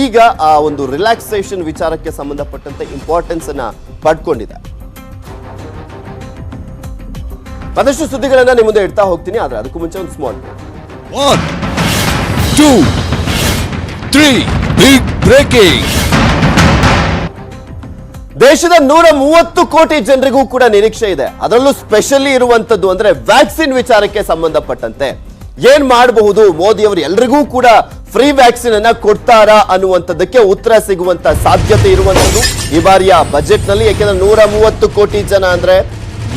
S2: ಈಗ ಆ ಒಂದು ರಿಲ್ಯಾಕ್ಸೇಷನ್ ವಿಚಾರಕ್ಕೆ ಸಂಬಂಧಪಟ್ಟಂತೆ ಇಂಪಾರ್ಟೆನ್ಸ್ ಅನ್ನ ಪಡ್ಕೊಂಡಿದೆ. ಮತ್ತಷ್ಟು ಸುದ್ದಿಗಳನ್ನ ನಿಮ್ಮ ಮುಂದೆ ಇಡ್ತಾ ಹೋಗ್ತೀನಿ, ಆದ್ರೆ ಅದಕ್ಕೂ ಮುಂಚೆ ಒಂದು small
S1: two three big breaking.
S2: ದೇಶದ ನೂರ ಮೂವತ್ತು ಕೋಟಿ ಜನರಿಗೂ ಕೂಡ ನಿರೀಕ್ಷೆ ಇದೆ. ಅದರಲ್ಲೂ ಸ್ಪೆಷಲಿ ಇರುವಂತದ್ದು ಅಂದ್ರೆ ವ್ಯಾಕ್ಸಿನ್ ವಿಚಾರಕ್ಕೆ ಸಂಬಂಧಪಟ್ಟಂತೆ. ಏನ್ ಮಾಡಬಹುದು? ಮೋದಿ ಅವರು ಎಲ್ರಿಗೂ ಕೂಡ ಫ್ರೀ ವ್ಯಾಕ್ಸಿನ್ ಅನ್ನ ಕೊಡ್ತಾರಾ ಅನ್ನುವಂಥದ್ದಕ್ಕೆ ಉತ್ತರ ಸಿಗುವಂತ ಸಾಧ್ಯತೆ ಇರುವಂತದ್ದು ಈ ಬಾರಿಯ ಬಜೆಟ್ನಲ್ಲಿ. ಯಾಕೆಂದ್ರೆ ನೂರ ಮೂವತ್ತು ಕೋಟಿ ಜನ ಅಂದ್ರೆ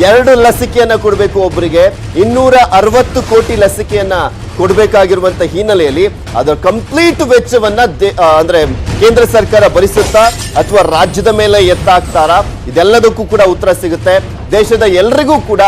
S2: ಎರಡು ಲಸಿಕೆಯನ್ನ ಕೊಡಬೇಕು ಒಬ್ಬರಿಗೆ ಇನ್ನೂರ ಅರವತ್ತು ಕೋಟಿ ಲಸಿಕೆಯನ್ನ ಕೊಡಬೇಕಾಗಿರುವಂತ ಹಿನ್ನೆಲೆಯಲ್ಲಿ ಅದರ ಕಂಪ್ಲೀಟ್ ವೆಚ್ಚವನ್ನ ಅಂದ್ರೆ ಕೇಂದ್ರ ಸರ್ಕಾರ ಭರಿಸುತ್ತಾ ಅಥವಾ ರಾಜ್ಯದ ಮೇಲೆ ಎತ್ತಾಕ್ತಾರ ಇದೆಲ್ಲದಕ್ಕೂ ಕೂಡ ಉತ್ತರ ಸಿಗುತ್ತೆ. ದೇಶದ ಎಲ್ರಿಗೂ ಕೂಡ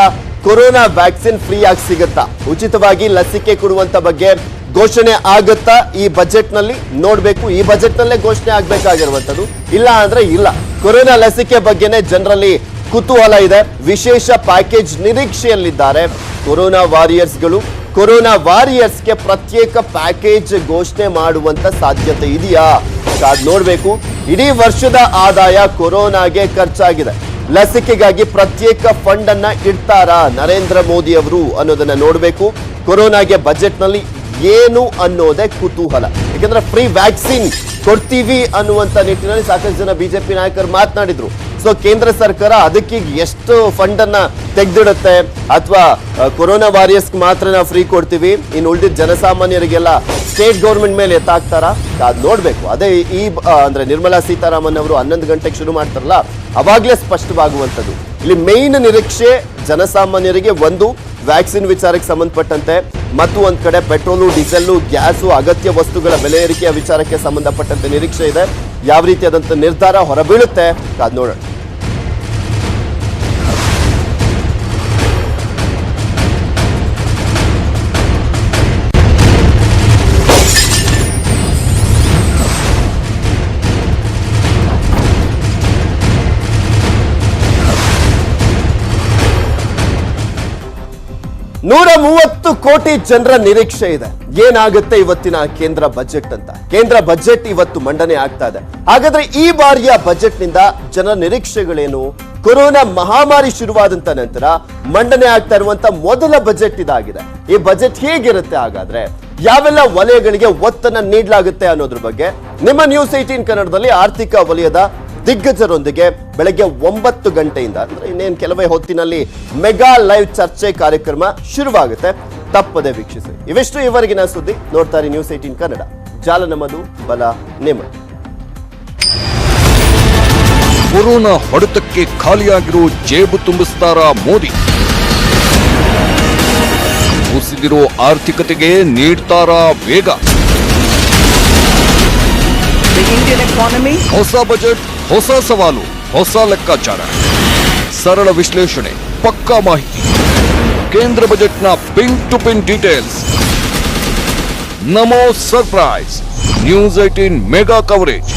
S2: ಕೊರೋನಾ ವ್ಯಾಕ್ಸಿನ್ ಫ್ರೀ ಆಗಿ ಸಿಗುತ್ತಾ? ಉಚಿತವಾಗಿ ಲಸಿಕೆ ಕೊಡುವಂತ ಬಗ್ಗೆ ಘೋಷಣೆ ಆಗುತ್ತಾ? ಈ ಬಜೆಟ್ನಲ್ಲಿ ನೋಡ್ಬೇಕು. ಈ ಬಜೆಟ್ ನಲ್ಲೇ ಘೋಷಣೆ ಆಗ್ಬೇಕಾಗಿರುವಂತದ್ದು ಇಲ್ಲ ಅಂದ್ರೆ ಇಲ್ಲ. ಕೊರೋನಾ ಲಸಿಕೆ ಬಗ್ಗೆನೇ ಜನರಲ್ಲಿ ಕುತೂಹಲ ಇದೆ. ವಿಶೇಷ ಪ್ಯಾಕೇಜ್ ನಿರೀಕ್ಷೆಯಲ್ಲಿದ್ದಾರೆ. ಕೊರೋನಾ ವಾರಿಯರ್ಸ್ಗಳು, ಕೊರೋನಾ ವಾರಿಯರ್ಸ್ಗೆ ಪ್ರತ್ಯೇಕ ಪ್ಯಾಕೇಜ್ ಘೋಷಣೆ ಮಾಡುವಂತ ಸಾಧ್ಯತೆ ಇದೆಯಾ? ಕಾದ್ ನೋಡಬೇಕು. ಇಡೀ ವರ್ಷದ ಆದಾಯ ಕೊರೋನಾಗೆ ಖರ್ಚಾಗಿದೆ. ಲಸಿಕೆಗಾಗಿ ಪ್ರತ್ಯೇಕ ಫಂಡ್ ಅನ್ನ ಇಡ್ತಾರಾ ನರೇಂದ್ರ ಮೋದಿ ಅವರು ಅನ್ನೋದನ್ನ ನೋಡಬೇಕು. ಕೊರೋನಾಗೆ ಬಜೆಟ್ನಲ್ಲಿ ಏನು ಅನ್ನೋದೇ ಕುತೂಹಲ. ಯಾಕಂದ್ರೆ ಫ್ರೀ ವ್ಯಾಕ್ಸಿನ್ ಕೊಡ್ತೀವಿ ಅನ್ನುವಂತ ನಿಟ್ಟಿನಲ್ಲಿ ಸಾಕಷ್ಟು ಜನ ಬಿಜೆಪಿ ನಾಯಕರು ಮಾತನಾಡಿದ್ರು. ಸೊ ಕೇಂದ್ರ ಸರ್ಕಾರ ಅದಕ್ಕೆ ಎಷ್ಟು ಫಂಡ್ ಅನ್ನ ತೆಗೆದಿಡುತ್ತೆ ಅಥವಾ ಕೊರೋನಾ ವಾರಿಯರ್ಸ್ ಮಾತ್ರ ನಾವು ಫ್ರೀ ಕೊಡ್ತೀವಿ? ಇನ್ನು ಉಳಿದಿದ್ದ ಜನಸಾಮಾನ್ಯರಿಗೆಲ್ಲ ಸ್ಟೇಟ್ ಗೌರ್ಮೆಂಟ್ ಮೇಲೆ ಎತ್ತಾಕ್ತಾರ? ಅದು ನೋಡ್ಬೇಕು. ಅದೇ ಈ ಅಂದ್ರೆ ನಿರ್ಮಲಾ ಸೀತಾರಾಮನ್ ಅವರು ಹನ್ನೊಂದು ಗಂಟೆಗೆ ಶುರು ಮಾಡ್ತಾರಲ್ಲ, ಅವಾಗ್ಲೇ ಸ್ಪಷ್ಟವಾಗುವಂಥದ್ದು. ಇಲ್ಲಿ ಮೇನ್ ನಿರೀಕ್ಷೆ ಜನಸಾಮಾನ್ಯರಿಗೆ ಒಂದು, ವ್ಯಾಕ್ಸಿನ್ ವಿಚಾರಕ್ಕೆ ಸಂಬಂಧಪಟ್ಟಂತೆ, ಮತ್ತು ಒಂದ್ ಕಡೆ ಪೆಟ್ರೋಲು, ಡೀಸೆಲ್ಲು, ಗ್ಯಾಸು, ಅಗತ್ಯ ವಸ್ತುಗಳ ಬೆಲೆ ಏರಿಕೆಯ ವಿಚಾರಕ್ಕೆ ಸಂಬಂಧಪಟ್ಟಂತೆ ನಿರೀಕ್ಷೆ ಇದೆ. ಯಾವ ರೀತಿಯಾದಂಥ ನಿರ್ಧಾರ ಹೊರಬೀಳುತ್ತೆ? ಅದ್ ನೋಡೋಣ. ನೂರ ಮೂವತ್ತು ಕೋಟಿ ಜನರ ನಿರೀಕ್ಷೆ ಇದೆ. ಏನಾಗುತ್ತೆ ಇವತ್ತಿನ ಕೇಂದ್ರ ಬಜೆಟ್ ಅಂತ? ಕೇಂದ್ರ ಬಜೆಟ್ ಇವತ್ತು ಮಂಡನೆ ಆಗ್ತಾ ಇದೆ. ಹಾಗಾದ್ರೆ ಈ ಬಾರಿಯ ಬಜೆಟ್ನಿಂದ ಜನರ ನಿರೀಕ್ಷೆಗಳೇನು? ಕೊರೋನಾ ಮಹಾಮಾರಿ ಶುರುವಾದಂತ ನಂತರ ಮಂಡನೆ ಆಗ್ತಾ ಇರುವಂತ ಮೊದಲ ಬಜೆಟ್ ಇದಾಗಿದೆ. ಈ ಬಜೆಟ್ ಹೇಗಿರುತ್ತೆ ಹಾಗಾದ್ರೆ? ಯಾವೆಲ್ಲ ವಲಯಗಳಿಗೆ ಒತ್ತನ್ನ ನೀಡಲಾಗುತ್ತೆ ಅನ್ನೋದ್ರ ಬಗ್ಗೆ ನಿಮ್ಮ ನ್ಯೂಸ್ ಏಟೀನ್ ಕನ್ನಡದಲ್ಲಿ ಆರ್ಥಿಕ ವಲಯದ ದಿಗ್ಗಜರೊಂದಿಗೆ ಬೆಳಗ್ಗೆ ಒಂಬತ್ತು ಗಂಟೆಯಿಂದ ಅಂದ್ರೆ ಇನ್ನೇನು ಕೆಲವೇ ಹೊತ್ತಿನಲ್ಲಿ ಮೆಗಾ ಲೈವ್ ಚರ್ಚೆ ಕಾರ್ಯಕ್ರಮ ಶುರುವಾಗುತ್ತೆ. ತಪ್ಪದೆ ವೀಕ್ಷಿಸಿ. ಇವೆಷ್ಟು ಇವರೆಗಿನ ಸುದ್ದಿ. ನೋಡ್ತಾರೆ ನ್ಯೂಸ್ ಏಟೀನ್ ಕನ್ನಡ. ಜಾಲ ನಮ್ಮದು ಬಲ ನಿಮ್ಮದು
S1: ಕೊರೋನಾ ಹೊಡೆತಕ್ಕೆ ಖಾಲಿಯಾಗಿರೋ ಜೇಬು ತುಂಬಿಸ್ತಾರ ಮೋದಿ? ಕುಸಿದಿರೋ ಆರ್ಥಿಕತೆಗೆ ನೀಡ್ತಾರ ವೇಗ?
S4: The Indian economy.
S1: ಹೊಸ ಬಜೆಟ್ ಹೊಸ ಸವಾಲು, ಹೊಸ ಲೆಕ್ಕಾಚಾರ. ಸರಳ ವಿಶ್ಲೇಷಣೆ, ಪಕ್ಕಾ ಮಾಹಿತಿ. ಕೇಂದ್ರ ಬಜೆಟ್ನ pin to pin details. Namo surprise. News eighteen mega coverage.